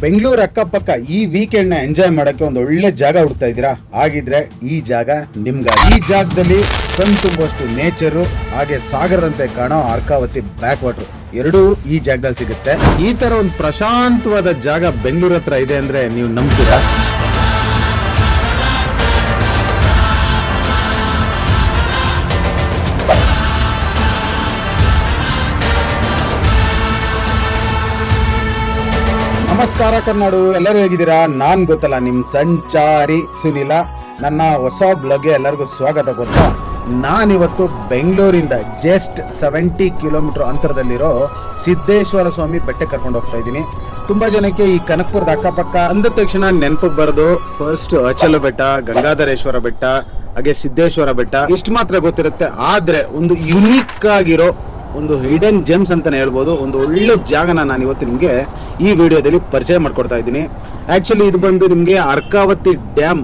ಬೆಂಗಳೂರು ಅಕ್ಕಪಕ್ಕ ಈ ವೀಕೆಂಡ್ನ ಎಂಜಾಯ್ ಮಾಡಕ್ಕೆ ಒಂದು ಒಳ್ಳೆ ಜಾಗ ಹುಡ್ತಾ ಇದ್ದೀರಾ? ಹಾಗಿದ್ರೆ ಈ ಜಾಗ ನಿಮ್ಗ ಈ ಜಾಗದಲ್ಲಿ ತುಂಬುವಷ್ಟು ನೇಚರು ಹಾಗೆ ಸಾಗರದಂತೆ ಕಾಣೋ ಅರ್ಕಾವತಿ ಬ್ಯಾಕ್ ವಾಟರ್ ಎರಡೂ ಈ ಜಾಗದಲ್ಲಿ ಸಿಗುತ್ತೆ. ಈ ತರ ಒಂದು ಪ್ರಶಾಂತವಾದ ಜಾಗ ಬೆಂಗಳೂರು ಹತ್ರ ಇದೆ ಅಂದ್ರೆ ನೀವು ನಂಬ್ತೀರಾ? ನಮಸ್ಕಾರ ಕರ್ನಾಡು, ಎಲ್ಲರೂ ಹೇಗಿದ್ದೀರಾ? ನಾನ್ ಗೊತ್ತಲ್ಲ, ನಿಮ್ ಸಂಚಾರಿ ಸುನಿಲ. ನನ್ನ ಹೊಸ ಬ್ಲಾಗ್ಗೆ ಎಲ್ಲರಿಗೂ ಸ್ವಾಗತ. ಗೊತ್ತಾ? ನಾನಿವತ್ತು ಬೆಂಗಳೂರಿಂದ ಜಸ್ಟ್ ಸೆವೆಂಟಿ ಕಿಲೋಮೀಟರ್ ಅಂತರದಲ್ಲಿರೋ ಸಿದ್ದೇಶ್ವರ ಸ್ವಾಮಿ ಬೆಟ್ಟಕ್ಕೆ ಕರ್ಕೊಂಡು ಹೋಗ್ತಾ ಇದ್ದೀನಿ. ತುಂಬಾ ಜನಕ್ಕೆ ಈ ಕನಕಪುರದ ಅಕ್ಕಪಕ್ಕ ಅಂದ ತಕ್ಷಣ ನೆನಪಿಗೆ ಬರೋದು ಫಸ್ಟ್ ಅಚಲ ಬೆಟ್ಟ, ಗಂಗಾಧರೇಶ್ವರ ಬೆಟ್ಟ, ಹಾಗೆ ಸಿದ್ದೇಶ್ವರ ಬೆಟ್ಟ. ಇಷ್ಟು ಮಾತ್ರ ಗೊತ್ತಿರುತ್ತೆ, ಆದ್ರೆ ಒಂದು ಯುನಿಕ್ ಆಗಿರೋ ಒಂದು ಹಿಡನ್ ಜೆಮ್ಸ್ ಅಂತಲೇ ಹೇಳ್ಬೋದು. ಒಂದು ಒಳ್ಳೆ ಜಾಗನ ನಾನು ಇವತ್ತು ನಿಮಗೆ ಈ ವಿಡಿಯೋದಲ್ಲಿ ಪರಿಚಯ ಮಾಡ್ಕೊಡ್ತಾ ಇದ್ದೀನಿ. ಆ್ಯಕ್ಚುಲಿ ಇದು ಬಂದು ನಿಮಗೆ ಅರ್ಕಾವತಿ ಡ್ಯಾಮ್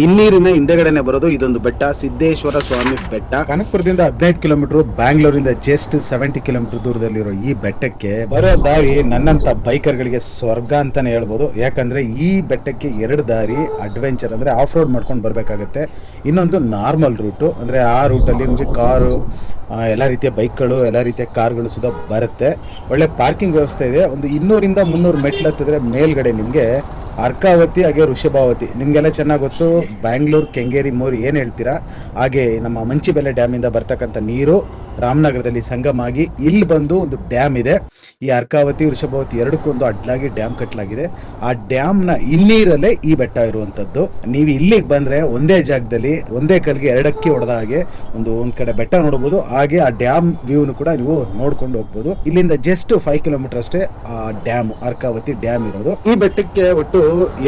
ಹಿನ್ನೀರಿನ ಹಿಂದೆಗಡೆನೆ ಬರೋದು ಇದೊಂದು ಬೆಟ್ಟ, ಸಿದ್ದೇಶ್ವರ ಸ್ವಾಮಿ ಬೆಟ್ಟ. ಕನಕಪುರದಿಂದ ಹದಿನೈದು ಕಿಲೋಮೀಟರ್, ಬ್ಯಾಂಗ್ಳೂರಿಂದ ಜಸ್ಟ್ ಸೆವೆಂಟಿ ಕಿಲೋಮೀಟರ್ ದೂರದಲ್ಲಿರೋ ಈ ಬೆಟ್ಟಕ್ಕೆ ಬರೋ ದಾರಿ ನನ್ನಂತ ಬೈಕರ್ಗಳಿಗೆ ಸ್ವರ್ಗ ಅಂತಾನೆ ಹೇಳ್ಬೋದು. ಯಾಕಂದ್ರೆ ಈ ಬೆಟ್ಟಕ್ಕೆ ಎರಡು ದಾರಿ ಅಡ್ವೆಂಚರ್ ಅಂದ್ರೆ ಆಫ್ ರೋಡ್ ಮಾಡ್ಕೊಂಡು ಬರಬೇಕಾಗುತ್ತೆ. ಇನ್ನೊಂದು ನಾರ್ಮಲ್ ರೂಟು ಅಂದ್ರೆ ಆ ರೂಟಲ್ಲಿ ನಿಮಗೆ ಕಾರು ಎಲ್ಲ ರೀತಿಯ ಬೈಕ್ಗಳು, ಎಲ್ಲ ರೀತಿಯ ಕಾರ್ಗಳು ಸುಧಾ ಬರುತ್ತೆ. ಒಳ್ಳೆ ಪಾರ್ಕಿಂಗ್ ವ್ಯವಸ್ಥೆ ಇದೆ. ಒಂದು ಇನ್ನೂರಿಂದ ಮುನ್ನೂರು ಮೆಟ್ಲು ಹತ್ತಿದ್ರೆ ಮೇಲ್ಗಡೆ ನಿಮಗೆ ಅರ್ಕಾವತಿ, ಹಾಗೆ ಋಷಭಾವತಿ. ನಿಮಗೆಲ್ಲ ಚೆನ್ನಾಗಿ ಗೊತ್ತು, ಬ್ಯಾಂಗ್ಳೂರ್, ಕೆಂಗೇರಿ, ಮೋರಿ ಏನು ಹೇಳ್ತೀರಾ? ಹಾಗೆ ನಮ್ಮ ಮಂಚಿಬೆಲೆ ಡ್ಯಾಮಿಂದ ಬರ್ತಕ್ಕಂಥ ನೀರು ರಾಮನಗರದಲ್ಲಿ ಸಂಗಮ ಆಗಿ ಇಲ್ಲಿ ಬಂದು ಒಂದು ಡ್ಯಾಮ್ ಇದೆ. ಈ ಅರ್ಕಾವತಿ, ವೃಷಭಾವತಿ ಎರಡಕ್ಕೂ ಒಂದು ಅಡ್ಲಾಗಿ ಡ್ಯಾಮ್ ಕಟ್ಟಲಾಗಿದೆ ಆ ಡ್ಯಾಮ್ನ ಇನ್ನೀರಲ್ಲೇ ಈ ಬೆಟ್ಟ ಇರುವಂಥದ್ದು. ನೀವು ಇಲ್ಲಿಗೆ ಬಂದರೆ ಒಂದೇ ಜಾಗದಲ್ಲಿ, ಒಂದೇ ಕಲ್ಗೆ ಎರಡಕ್ಕೆ ಹೊಡೆದ ಹಾಗೆ ಒಂದು ಒಂದು ಕಡೆ ಬೆಟ್ಟ ನೋಡ್ಬೋದು. ಹಾಗೆ ಆ ಡ್ಯಾಮ್ ವ್ಯೂನು ಕೂಡ ನೀವು ನೋಡ್ಕೊಂಡು ಹೋಗ್ಬೋದು. ಇಲ್ಲಿಂದ ಜಸ್ಟ್ ಫೈವ್ ಕಿಲೋಮೀಟರ್ ಅಷ್ಟೇ ಆ ಡ್ಯಾಮ್, ಅರ್ಕಾವತಿ ಡ್ಯಾಮ್ ಇರೋದು. ಈ ಬೆಟ್ಟಕ್ಕೆ ಒಟ್ಟು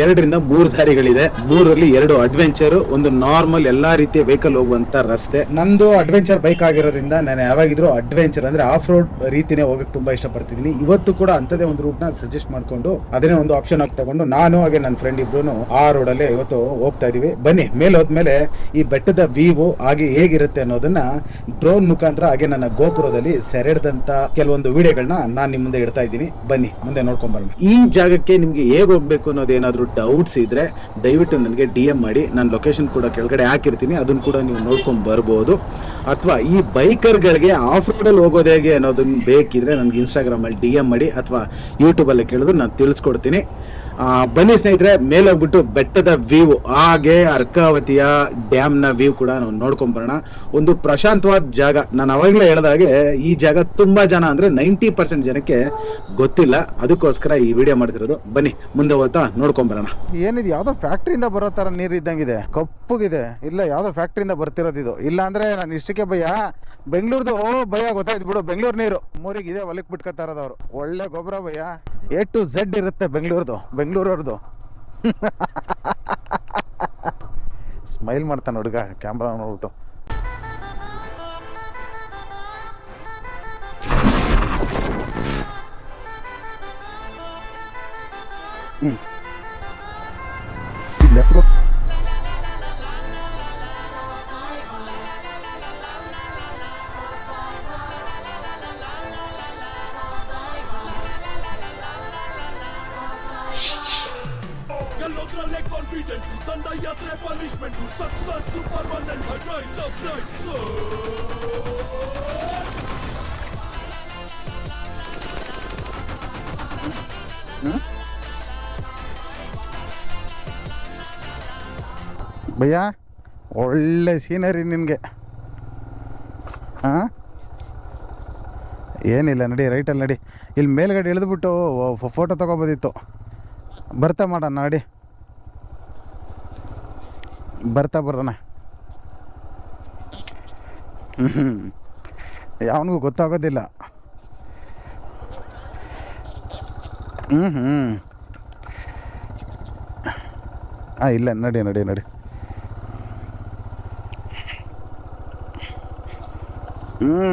ಎರಡರಿಂದ ಮೂರು ದಾರಿಗಳಿದೆ. ಮೂರಲ್ಲಿ ಎರಡು ಅಡ್ವೆಂಚರ್ ಒಂದು ನಾರ್ಮಲ್ ಎಲ್ಲಾ ರೀತಿಯ ವೆಹಿಕಲ್ ಹೋಗುವಂತ ರಸ್ತೆ. ನಂದು ಅಡ್ವೆಂಚರ್ ಬೈಕ್ ಆಗಿರೋದ್ರಿಂದ ನಾನು ಯಾವಾಗಿದ್ರು ಅಡ್ವೆಂಚರ್ ಅಂದ್ರೆ ಆಫ್ ರೋಡ್ ರೀತಿನೇ ಹೋಗಕ್ಕೆ ತುಂಬಾ ಇಷ್ಟಪಡ್ತಿದ್ದೀನಿ. ಇವತ್ತು ಕೂಡ ಅಂತದೇ ಒಂದು ರೂಟ್ನ ಸಜೆಸ್ಟ್ ಮಾಡ್ಕೊಂಡು ಅದನ್ನೇ ಒಂದು ಆಪ್ಷನ್ ಆಗಿ ತಗೊಂಡು ನಾನು ಹಾಗೆ ನನ್ನ ಫ್ರೆಂಡ್ ಇಬ್ರು ಆ ರೋಡ್ ಅಲ್ಲೇ ಇವತ್ತು ಹೋಗ್ತಾ ಇದೀವಿ. ಬನ್ನಿ ಮೇಲೆ ಹೋದ್ಮೇಲೆ ಈ ಬೆಟ್ಟದ ವೀವು ಹಾಗೆ ಹೇಗಿರುತ್ತೆ ಅನ್ನೋದನ್ನ ಡ್ರೋನ್ ಮುಖಾಂತರ ಹಾಗೆ ನನ್ನ ಗೋಪುರದಲ್ಲಿ ಸೆರೆಡ್ದಂತ ಕೆಲವೊಂದು ವಿಡಿಯೋಗಳನ್ನ ನಾನು ನಿಮ್ಮ ಮುಂದೆ ಇಡ್ತಾ ಇದ್ದೀನಿ. ಬನ್ನಿ, ಮುಂದೆ ನೋಡ್ಕೊಂಡ್ ಬರೋಣ. ಈ ಜಾಗಕ್ಕೆ ನಿಮ್ಗೆ ಹೇಗೆ ಹೋಗ್ಬೇಕು ಅನ್ನೋದೇನಾದ್ರೂ ಡೌಟ್ಸ್ ಇದ್ರೆ ದಯವಿಟ್ಟು ನನಗೆ ಡಿ ಎಂ ಮಾಡಿ. ನಾನು ಲೊಕೇಶನ್ ಕೂಡ ಕೆಳಗಡೆ ಹಾಕಿರ್ತೀನಿ. ಅದನ್ನ ಕೂಡ ನೀವು ನೋಡ್ಕೊಂಡ್ ಬರ್ಬೋದು. ಅಥವಾ ಈ ಬೈಕರ್ಗಳಿಗೆ ಆಫ್ ರೋಡಲ್ಲಿ ಹೋಗೋದು ಹೇಗೆ ಅನ್ನೋದನ್ನ ಬೇಕಿದ್ರೆ ನನಗೆ ಇನ್ಸ್ಟಾಗ್ರಾಮಲ್ಲಿ ಡಿ ಎಂ ಮಾಡಿ ಅಥವಾ ಯೂಟ್ಯೂಬಲ್ಲಿ ಕೇಳಿದ್ರೆ ನಾನು ತಿಳಿಸ್ಕೊಡ್ತೀನಿ. ಬನ್ನಿ ಸ್ನೇಹಿತರೆ ಮೇಲೆ ಹೋಗ್ಬಿಟ್ಟು ಬೆಟ್ಟದ ವ್ಯೂ ಹಾಗೆ ಅರ್ಕಾವತಿಯ ಡ್ಯಾಮ್ನ ವ್ಯೂ ಕೂಡ ನಾವು ನೋಡ್ಕೊಂಬರೋಣ ಒಂದು ಪ್ರಶಾಂತವಾದ ಜಾಗ. ನಾನು ಅವಾಗಲೇ ಹೇಳ್ದಾಗೆ ಈ ಜಾಗ ತುಂಬಾ ಜನ ಅಂದ್ರೆ ನೈಂಟಿ ಪರ್ಸೆಂಟ್ ಜನಕ್ಕೆ ಗೊತ್ತಿಲ್ಲ. ಅದಕ್ಕೋಸ್ಕರ ಈ ವಿಡಿಯೋ ಮಾಡ್ತಿರೋದು. ಬನ್ನಿ, ಮುಂದೆ ಹೋಗ್ತಾ ನೋಡ್ಕೊಂಬರೋಣ ಏನಿದು, ಯಾವುದೋ ಫ್ಯಾಕ್ಟ್ರಿಯಿಂದ ಬರೋ ಥರ ನೀರು ಇದ್ದಂಗಿದೆ. ಕಪ್ಪುಗಿದೆ. ಇಲ್ಲ, ಯಾವುದೋ ಫ್ಯಾಕ್ಟ್ರಿಯಿಂದ ಬರ್ತಿರೋದು ಇದು. ಇಲ್ಲ ಅಂದರೆ ನಾನು ಇಷ್ಟಕ್ಕೆ ಭಯ. ಬೆಂಗಳೂರ್ದು, ಓ, ಭಯ ಗೊತ್ತಾಯ್ತು ಬಿಡು, ಬೆಂಗಳೂರು ನೀರು. ಮೂರಿಗೆ ಇದೆ ಹೊಲಕ್ಕೆ ಬಿಟ್ಕೊತಾ ಇರೋದು ಅವರು. ಒಳ್ಳೆ ಗೊಬ್ಬರ ಭಯ. ಎ ಟು ಝಡ್ ಇರುತ್ತೆ ಬೆಂಗಳೂರ್ದು. ಬೆಂಗಳೂರವ್ರದ್ದು ಸ್ಮೈಲ್ ಮಾಡ್ತಾನೆ ಹುಡುಗ ಕ್ಯಾಮ್ರಾ ನೋಡ್ಬಿಟ್ಟು. ಲೆಫ್ಟ್ ಒಳ್ಳೆ ಸೀನರಿ ನಿನಗೆ. ಹಾಂ ಏನಿಲ್ಲ, ನಡಿ ರೈಟಲ್ಲಿ ನಡಿ. ಇಲ್ಲಿ ಮೇಲ್ಗಡೆ ಇಳಿದ್ಬಿಟ್ಟು ಫೋಟೋ ತೊಗೊಬೋದಿತ್ತು. ಬರ್ತಾ ಮಾಡೋಣ, ನಡಿ. ಬರ್ತಾ ಬರೋಣ. ಯಾವನಿಗೂ ಗೊತ್ತಾಗೋದಿಲ್ಲ. ಹ್ಞೂ ಹ್ಞೂ ಹಾಂ ಇಲ್ಲ, ನಡಿ ನಡಿ ನಡಿ. ಹ್ಞೂ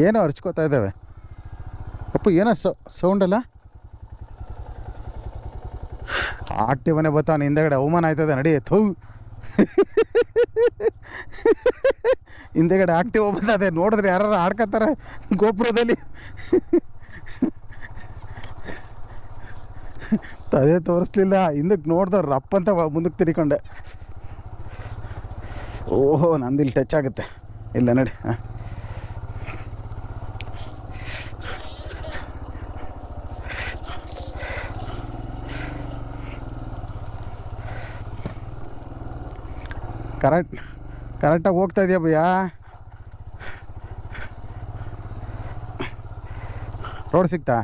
ಏನೋ ಅರ್ಚ್ಕೋತಾ ಇದ್ದಾವೆ. ಅಪ್ಪ, ಏನೋ ಸೌಂಡ್ ಅಲ್ಲ? ಮನೆ ಬರ್ತಾನೆ ಹಿಂದೆಗಡೆ ಅವಮಾನ ಆಯ್ತದೆ ನಡಿ, ಥೌ. ಹಿಂದೆಗಡೆ ಆಕ್ಟಿವ್ ಬಂದದೆ ನೋಡಿದ್ರೆ ಯಾರು ಆಡ್ಕೊತಾರೆ ಗೋಪುರದಲ್ಲಿ. ಅದೇ ತೋರಿಸ್ಲಿಲ್ಲ. ಹಿಂದಕ್ಕೆ ನೋಡ್ದವ್ರು ರಪ್ಪ ಅಂತ ಮುಂದಕ್ಕೆ ತಿರಿಕೊಂಡೆ. ಓಹೋ, ನಂದು ಇಲ್ಲಿ ಟಚ್ ಆಗುತ್ತೆ. ಇಲ್ಲ ನಡಿ ಕರೆಕ್ಟ್, ಕರೆಕ್ಟಾಗಿ ಹೋಗ್ತಾ ಇದೆಯಾ ಭಯ್ಯ? ರೋಡ್ ಸಿಗ್ತಾ?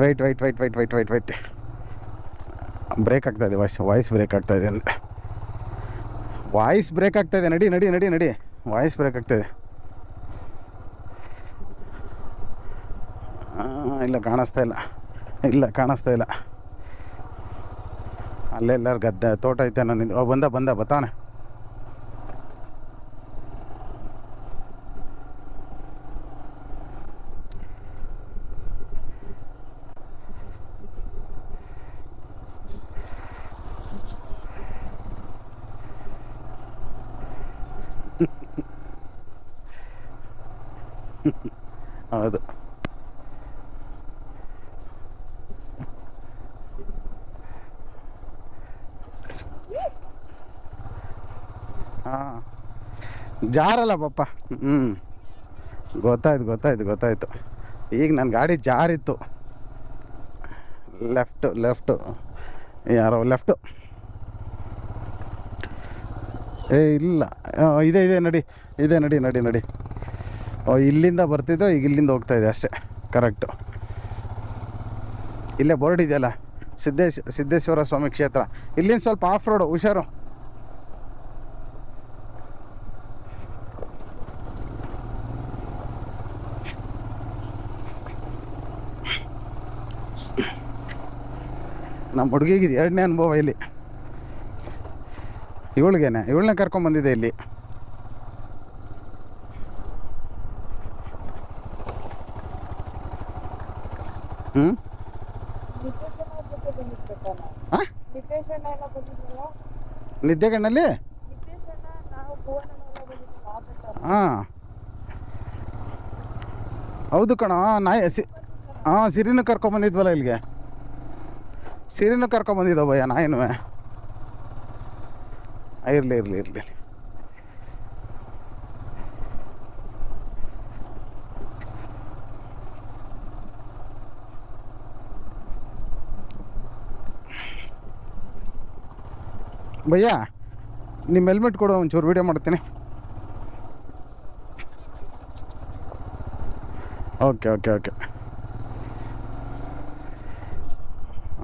Wait wait wait wait wait wait wait brake ಆಗ್ತಾ ಇದೆ ವಾಯ್ಸ್ ವಾಯ್ಸ್ ಬ್ರೇಕ್ ಆಗ್ತಾ ಇದೆ ಅಂದೆ. ವಾಯ್ಸ್ ಬ್ರೇಕ್ ಆಗ್ತಾ ಇದೆ ನಡಿ ನಡಿ ನಡಿ ನಡಿ. ವಾಯ್ಸ್ ಬ್ರೇಕ್ ಆಗ್ತಾ ಇದೆ. ಆ, ಇಲ್ಲ ಕಾಣಿಸ್ತಾ ಇಲ್ಲ. ಇಲ್ಲ ಕಾಣಿಸ್ತಾ ಇಲ್ಲ. ಅಲ್ಲೆಲ್ಲರು ಗದ್ದೆ ತೋಟ ಐತೆ ನಾನು ನಿಂತು ಬಂದ ಬಂದ ಬತ್ತಾನೆ ಹೌದು ಹಾಂ ಜಾರಲ್ಲ ಪಪ್ಪ ಹ್ಞೂ ಗೊತ್ತಾಯ್ತು ಗೊತ್ತಾಯ್ತು ಗೊತ್ತಾಯ್ತು. ಈಗ ನನ್ನ ಗಾಡಿ ಜಾರಿತ್ತು. ಲೆಫ್ಟು ಲೆಫ್ಟು ಯಾರೋ ಲೆಫ್ಟು ಏ, ಇಲ್ಲ. ಇದೆ ಇದೆ, ನಡಿ. ಇದೆ, ನಡಿ ನಡಿ ನಡಿ. ಇಲ್ಲಿಂದ ಬರ್ತಿದ್ದೋ, ಈಗ ಇಲ್ಲಿಂದ ಹೋಗ್ತಾ ಇದೆ ಅಷ್ಟೇ. ಕರೆಕ್ಟು ಇಲ್ಲೇ ಬೋರ್ಡ್ ಇದೆಯಲ್ಲ? ಸಿದ್ದೇಶ್ ಸಿದ್ದೇಶ್ವರ ಸ್ವಾಮಿ ಕ್ಷೇತ್ರ. ಇಲ್ಲಿಂದ ಸ್ವಲ್ಪ ಆಫ್ ರೋಡು ಹುಷಾರು. ನಮ್ಮ ಹುಡುಗಿಗೆ ಎರಡನೇ ಅನುಭವ ಇಲ್ಲಿ. ಇವಳಿಗೇನೆ, ಇವಳನ್ನ ಕರ್ಕೊಂಬಂದಿದೆ ಇಲ್ಲಿ. ಹ್ಞೂ ಹಾಂ ಹೌದು ಕಣ ನಾಯಿ ಸಿ ಹಾಂ ಸಿರಿನೂ ಕರ್ಕೊಂಬಂದಿದ್ವಲ್ಲ ಇಲ್ಲಿಗೆ. ಸಿರಿನೂ ಭಯ, ನಾ ನಾಯಿನೂ ಇರಲಿ ಇರಲಿ ಇರಲಿ ಭಯ್ಯ ನಿಮ್ಮ ಹೆಲ್ಮೆಟ್ ಕೊಡು, ಒಂಚೂರು ವೀಡಿಯೋ ಮಾಡ್ತೀನಿ. ಓಕೆ ಓಕೆ ಓಕೆ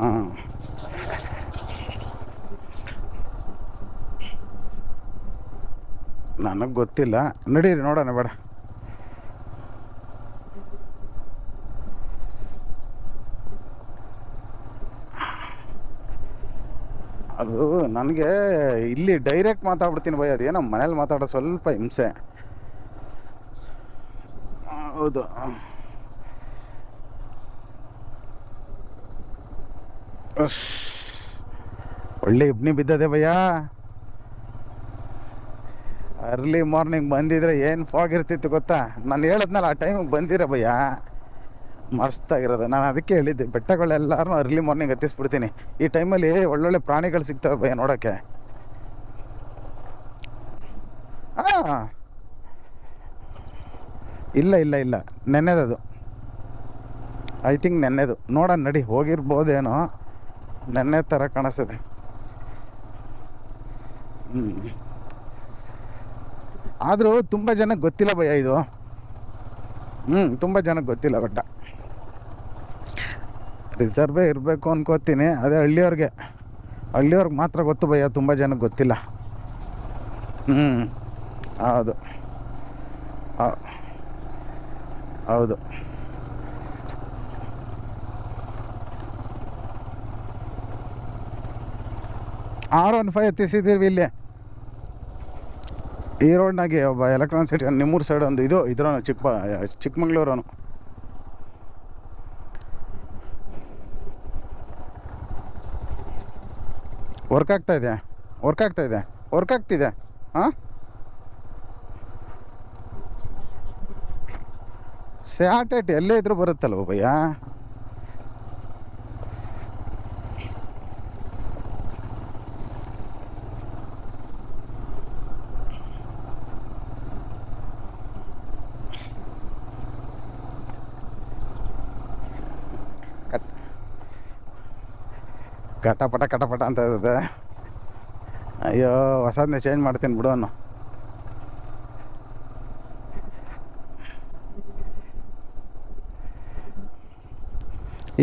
ಹಾಂ ನನಗೆ ಗೊತ್ತಿಲ್ಲ. ನಡೀರಿ, ನೋಡೋಣ, ಬೇಡ. ಅದು ನನಗೆ ಇಲ್ಲಿ ಡೈರೆಕ್ಟ್ ಮಾತಾಡ್ಬಿಡ್ತೀನಿ ಭಯ, ಅದೇನೋ ಮನೇಲಿ ಮಾತಾಡೋ ಸ್ವಲ್ಪ ಹಿಂಸೆ. ಹೌದು. ಒಳ್ಳೆ ಇಬ್ನಿ ಬಿದ್ದದೆ ಭಯ್ಯ ಅರ್ಲಿ ಮಾರ್ನಿಂಗ್ ಬಂದಿದ್ರೆ ಏನು ಫಾಗ್ ಇರ್ತಿತ್ತು ಗೊತ್ತಾ? ನಾನು ಹೇಳಿದ್ನಲ್ಲ, ಆ ಟೈಮಿಗೆ ಬಂದಿರ ಭಯ್ಯ. ಮಸ್ತಾಗಿರೋದು ನಾನು ಅದಕ್ಕೆ ಹೇಳಿದ್ದೆ ಬೆಟ್ಟಗಳೆಲ್ಲರೂ ಅರ್ಲಿ ಮಾರ್ನಿಂಗ್ ಹತ್ತಿಸ್ಬಿಡ್ತೀನಿ. ಈ ಟೈಮಲ್ಲಿ ಒಳ್ಳೊಳ್ಳೆ ಪ್ರಾಣಿಗಳು ಸಿಗ್ತವೆ ಭಯ ನೋಡೋಕ್ಕೆ. ಹಾಂ ಇಲ್ಲ ಇಲ್ಲ ಇಲ್ಲ. ನೆನ್ನೆದದು. ಐ ಥಿಂಕ್ ನೆನ್ನೆದು. ನೋಡೋಣ, ನಡಿ. ಹೋಗಿರ್ಬೋದೇನೋ. ನೆನ್ನೆ ಥರ ಕಾಣಿಸ್ತದೆ. ಹ್ಞೂ ಆದರೂ ತುಂಬ ಜನಕ್ಕೆ ಗೊತ್ತಿಲ್ಲ ಭಯ ಇದು. ಹ್ಞೂ ತುಂಬ ಜನಕ್ಕೆ ಗೊತ್ತಿಲ್ಲ ಬಟ್ಟ ರಿಸರ್ವೇ ಇರಬೇಕು ಅನ್ಕೋತೀನಿ, ಅದೇ ಹಳ್ಳಿಯವ್ರಿಗೆ. ಹಳ್ಳಿಯವ್ರಿಗೆ ಮಾತ್ರ ಗೊತ್ತು ಭಯ, ತುಂಬ ಜನಕ್ಕೆ ಗೊತ್ತಿಲ್ಲ. ಹ್ಞೂ ಹೌದು. ಹೌದು. ಆರ್ ಒನ್ ಫೈವ್ ಎತ್ತಿಸಿದ್ದೀವಿ ಇಲ್ಲಿ. ಈ ರೋಡ್ನಾಗೆ ಒಬ್ಬ ಎಲೆಕ್ಟ್ರಾನಿಕ್ ಸಿಟಿ ನಿಮ್ಮೂರು ಸೈಡ್ ಒಂದು ಇದು ಇದ್ರ ಚಿಕ್ಕ ಚಿಕ್ಕಮಂಗ್ಳೂರು ವರ್ಕ್ ಆಗ್ತಾ ಇದೆ ವರ್ಕ್ ಆಗ್ತಾ ಇದೆ ವರ್ಕ್ ಆಗ್ತಿದೆ ಹಾಂ ಸ್ಯಾಟೆಟ್ ಎಲ್ಲೇ ಇದ್ರೂ ಬರುತ್ತಲ್ವ ಭಯ್ಯ? ಕಟಪಟ ಕಟಪಟ ಅಂತ ಇರ್ತದೆ. ಅಯ್ಯೋ ಹೊಸದನ್ನೇ ಚೇಂಜ್ ಮಾಡ್ತೀನಿ ಬಿಡು ಅನ್ನು.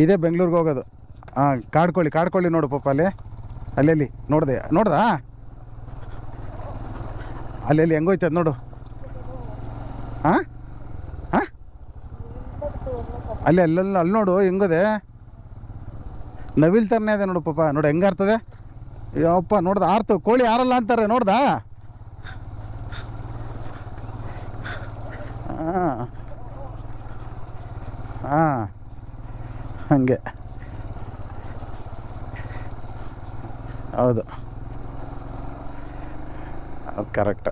ಇದೇ ಬೆಂಗಳೂರಿಗೆ ಹೋಗೋದು. ಹಾಂ ಕಾಡ್ಕೊಳ್ಳಿ ಕಾಡ್ಕೊಳ್ಳಿ ನೋಡು ಪಾಪ ಅಲ್ಲಿ. ಅಲ್ಲೆಲ್ಲಿ ನೋಡಿದೆ, ನೋಡ್ದಾ? ಅಲ್ಲೆಲ್ಲಿ ಹೆಂಗೋಯ್ತದ ನೋಡು. ಹಾಂ ಹಾಂ ಅಲ್ಲಿ ಅಲ್ಲೆಲ್ಲ ಅಲ್ಲಿ ನೋಡು ಹೆಂಗದೆ ನವಿಲ್ ಥರನೇ ಇದೆ ನೋಡು ಪಾಪ. ನೋಡಿ ಹೆಂಗಾರ್ತದೆ ಯಪ್ಪ, ನೋಡ್ದ ಆರ್ತು. ಕೋಳಿ ಆರಲ್ಲ ಅಂತಾರೆ, ನೋಡ್ದಾ? ಹಾಂ. ಹಾಂ, ಹಂಗೆ. ಹೌದು. ಅದು ಕರೆಕ್ಟ್.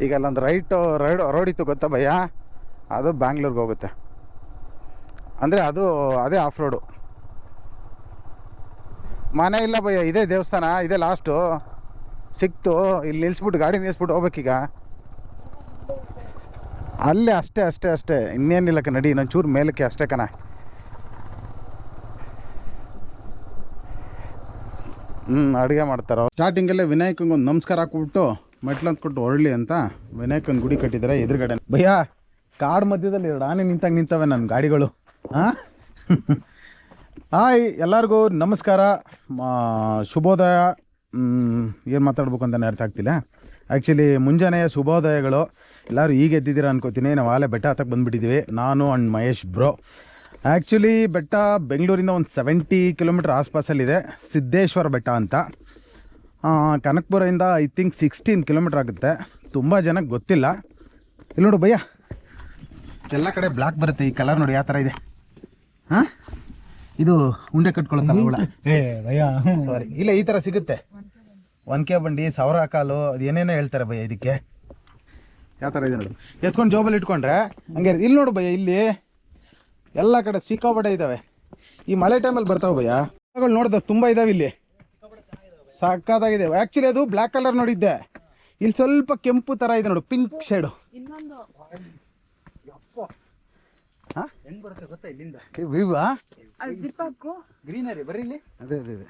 ಈಗ ಅಲ್ಲೊಂದು ರೈಟು ರೈಡ್ ರೋಡ್ ಇತ್ತು ಗೊತ್ತಾ ಭಯ್ಯ? ಅದು ಬ್ಯಾಂಗ್ಳೂರ್ಗೆ ಹೋಗುತ್ತೆ. ಅಂದರೆ ಅದು ಅದೇ ಆಫ್ ರೋಡು ಮನೆ ಇಲ್ಲ ಭಯ್ಯ ಇದೇ ದೇವಸ್ಥಾನ, ಇದೇ ಲಾಸ್ಟು ಸಿಕ್ತು, ಇಲ್ಲಿ ನಿಲ್ಲಿಸ್ಬಿಟ್ಟು ಗಾಡಿ ನಿಲ್ಲಿಸ್ಬಿಟ್ಟು ಹೋಗ್ಬೇಕೀಗ. ಅಲ್ಲೇ ಅಷ್ಟೇ ಅಷ್ಟೇ ಅಷ್ಟೇ. ಇನ್ನೇನಿಲ್ಲ ನಡಿ ಚೂರು ಮೇಲಕ್ಕೆ ಅಷ್ಟೇ ಕಣ. ಹ್ಞೂ ಅಡುಗೆ ಮಾಡ್ತಾರ? ಸ್ಟಾರ್ಟಿಂಗಲ್ಲೇ ವಿನಾಯಕಂಗೆ ಒಂದು ನಮಸ್ಕಾರ ಹಾಕ್ಬಿಟ್ಟು, ಮೆಟ್ಲು ಕೊಟ್ಟು ಹೊರಳಿ ಅಂತ ವಿನಾಯಕನ ಗುಡಿ ಕಟ್ಟಿದ್ದಾರೆ ಎದುರುಗಡೆ. ಭಯ್ಯ ಕಾಡು ಮಧ್ಯದಲ್ಲಿ ಆನೆ ನಿಂತಾಗ ನಿಂತವೆ ನನ್ನ ಗಾಡಿಗಳು. ಹಾಯ್, ಎಲ್ಲರಿಗೂ ನಮಸ್ಕಾರ. ಶುಭೋದಯ. ಏನು ಮಾತಾಡ್ಬೇಕು ಅಂತ ಅರ್ಥ ಆಗ್ತಿಲ್ಲ. ಆ್ಯಕ್ಚುಲಿ ಮುಂಜಾನೆಯ ಶುಭೋದಯಗಳು. ಎಲ್ಲರೂ ಈಗ ಎದ್ದಿದ್ದೀರಾ ಅನ್ಕೋತೀನಿ. ನಾವು ಆಲೆ ಬೆಟ್ಟ ಹತ್ತಕ್ಕೆ ಬಂದುಬಿಟ್ಟಿದ್ದೀವಿ ನಾನು ಆ್ಯಂಡ್ ಮಹೇಶ್ ಬ್ರೋ ಆ್ಯಕ್ಚುಲಿ ಬೆಟ್ಟ ಬೆಂಗಳೂರಿಂದ ಒಂದು ಸೆವೆಂಟಿ ಕಿಲೋಮೀಟ್ರ್ ಆಸ್ಪಾಸಲ್ಲಿದೆ. ಸಿದ್ದೇಶ್ವರ ಬೆಟ್ಟ ಅಂತ. ಕನಕಪುರದಿಂದ ಐ ಥಿಂಕ್ ಸಿಕ್ಸ್ಟೀನ್ ಕಿಲೋಮೀಟ್ರ್ ಆಗುತ್ತೆ. ತುಂಬ ಜನಕ್ಕೆ ಗೊತ್ತಿಲ್ಲ. ಇಲ್ಲಿ ನೋಡು ಭಯ್ಯ. ಎಲ್ಲ ಕಡೆ ಬ್ಲ್ಯಾಕ್ ಬರುತ್ತೆ. ಈ ಕಲರ್ ನೋಡಿ ಯಾವ ಥರ ಇದೆ. ಹಾಂ? ಇದು ಉಂಡೆ ಕಟ್ಕೊಳತ್ತಲ್ಲ ಸಾರಿ ಇಲ್ಲ ಈ ಥರ ಸಿಗುತ್ತೆ. ಒನ್ಕೆ ಬಂಡಿ ಸಾವಿರ ಕಾಲು ಅದು ಏನೇನೋ ಹೇಳ್ತಾರೆ ಭಯ ಇದಕ್ಕೆ. ಯಾವ ಥರ ಇದೆ ನೋಡಿ. ಎತ್ಕೊಂಡು ಜೋಬಲ್ಲಿ ಇಟ್ಕೊಂಡ್ರೆ ಹಂಗೆ. ಇಲ್ಲಿ ನೋಡು ಭಯ ಇಲ್ಲಿ ಎಲ್ಲ ಕಡೆ ಸಿಕ್ಕಾಪಟ್ಟೆ ಇದ್ದಾವೆ ಈ ಮಳೆ ಟೈಮಲ್ಲಿ ಬರ್ತಾವೆ ಭಯಗಳು ನೋಡಿದ ನೋಡ್ದೆ ತುಂಬ ಇದಾವೆ ಇಲ್ಲಿ. ಸಕ್ಕತ್ತಾಗಿದೆ ಆ್ಯಕ್ಚುಲಿ ಅದು ಬ್ಲ್ಯಾಕ್ ಕಲರ್ ನೋಡಿದ್ದೆ. ಇಲ್ಲಿ ಸ್ವಲ್ಪ ಕೆಂಪು ಥರ ಇದೆ ನೋಡು ಪಿಂಕ್ ಶೇಡು ಇನ್ನೊಂದು ಹೆಂಗ್ ಬರುತ್ತೆ ಗೊತ್ತಾ ಇಲ್ಲಿಂದ? ವಿವಾ ಅಲ್ಲಿ ಜಿಪ್ ಹಾಕು. ಗ್ರೀನರಿ ಬರೀ ಇಲ್ಲಿ. ಅದೇ ಅದೇ ಅದೇ.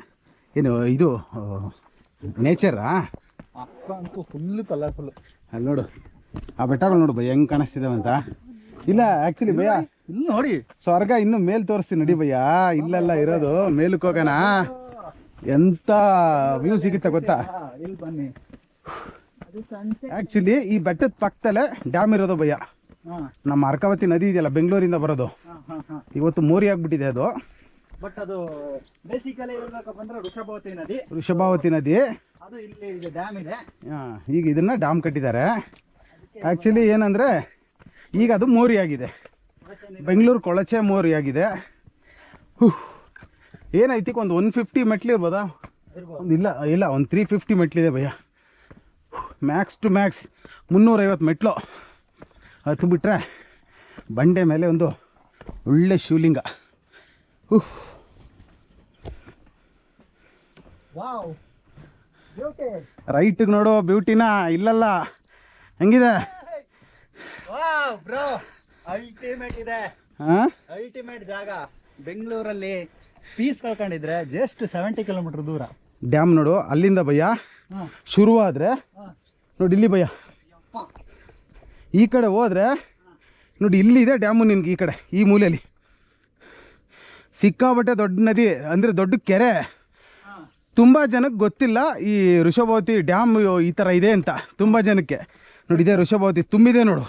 ಏನು ಇದು ನೇಚರಾ ಅಂತೂ ಫುಲ್ ಕಲರ್ಫುಲ್ ಅಲ್ಲಿ ನೋಡು. ಆ ಬೆಟ್ಟಗಳು ನೋಡು ಭಯ ಹೆಂಗ್ ಕಾಣಿಸ್ತಿದಾವೆ ಅಂತ. ಇಲ್ಲ ಆಕ್ಚುಲಿ ಭಯ. ಇಲ್ಲಿ ನೋಡಿ. ಸ್ವರ್ಗ ಇನ್ನು ಮೇಲ್ ತೋರಿಸ್ತೀನಿ ನಡಿ ಭಯ್ಯ ಇಲ್ಲೆಲ್ಲ ಇರೋದು ಮೇಲಕ್ಕೆ ಹೋಗೋಣ. ಎಂತ ವ್ಯೂ ಸಿಗುತ್ತೆ ಗೊತ್ತಾ? ಇಲ್ಲಿ ಬನ್ನಿ. ಆಕ್ಚುಲಿ ಈ ಬೆಟ್ಟದ ಪಕ್ಕದಲ್ಲೇ ಡ್ಯಾಮ್ ಇರೋದು ಭಯ್ಯ ಹಾ ನಮ್ಮ ಅರ್ಕಾವತಿ ನದಿ ಇದೆಯಲ್ಲ ಬೆಂಗಳೂರಿಂದ ಬರೋದು. ಇವತ್ತು ಮೋರಿ ಆಗ್ಬಿಟ್ಟಿದೆ ಅದು. ಬಟ್ ಅದು ಬೇಸಿಕಲಿ ಹೇಳ್ಬೇಕಪ್ಪ ಬಂದ್ರೆ ವೃಷಭಾವತಿ ನದಿ. ವೃಷಭಾವತಿ ನದಿ. ಅದು ಇಲ್ಲಿ ಇದೆ ಡ್ಯಾಮ್ ಇದೆ. ಈಗ ಇದನ್ನ ಡ್ಯಾಮ್ ಕಟ್ಟಿದ್ದಾರೆ. ಆ್ಯಕ್ಚುಲಿ ಏನಂದರೆ ಈಗ ಅದು ಮೋರಿ ಆಗಿದೆ. ಬೆಂಗಳೂರು ಕೊಳಚೆ ಮೋರಿ ಆಗಿದೆ. ಹುಹ್. ಏನೈತಿ ಒಂದು ಒನ್ ಫಿಫ್ಟಿ ಮೆಟ್ಲು ಇರ್ಬೋದಾ? ಒಂದು ಇಲ್ಲ ಇಲ್ಲ ಒಂದು ತ್ರೀ ಫಿಫ್ಟಿ ಮೆಟ್ಲಿದೆ ಭಯ್ಯ. ಮ್ಯಾಕ್ಸ್ ಟು ಮ್ಯಾಕ್ಸ್ ಮುನ್ನೂರೈವತ್ತು ಮೆಟ್ಲು. ಹತ್ತು ಬಿಟ್ಟರೆ ಬಂಡೆ ಮೇಲೆ ಒಂದು ಒಳ್ಳೆ ಶಿವಲಿಂಗ. ಬ್ಯೂಟಿ ರೈಟಿಗೆ ನೋಡೋ ಬ್ಯೂಟಿನ? ಇಲ್ಲಲ್ಲ. ಹೆಂಗಿದೆ? ಅಲ್ಟಿಮೇಟ್ ಇದೆ. ಅಲ್ಟಿಮೇಟ್ ಜಾಗ. ಬೆಂಗಳೂರಲ್ಲಿ ಪೀಸ್ ಕಳ್ಕೊಂಡಿದ್ರೆ ಜಸ್ಟ್ ಸೆವೆಂಟಿ ಕಿಲೋಮೀಟರ್ ದೂರ. ಡ್ಯಾಮ್ ನೋಡು ಅಲ್ಲಿಂದ ಭಯ್ಯ ಶುರುವಾದ್ರೆ ನೋಡಿ ಇಲ್ಲಿ ಭಯ್ಯ ಈ ಕಡೆ ಹೋದ್ರೆ ನೋಡಿ ಇಲ್ಲಿದೆ ಡ್ಯಾಮು ನಿನ್ಗೆ ಈ ಕಡೆ ಈ ಮೂಲೆಯಲ್ಲಿ. ಸಿಕ್ಕಾಬಟ್ಟೆ ದೊಡ್ಡ ನದಿ ಅಂದರೆ ದೊಡ್ಡ ಕೆರೆ. ತುಂಬ ಜನಕ್ಕೆ ಗೊತ್ತಿಲ್ಲ ಈ ಋಷಭವತಿ ಡ್ಯಾಮ್ ಈ ಥರ ಇದೆ ಅಂತ ತುಂಬ ಜನಕ್ಕೆ. ನೋಡಿ ಇದೆ ಋಷಭವತಿ ತುಂಬಿದೆ ನೋಡು.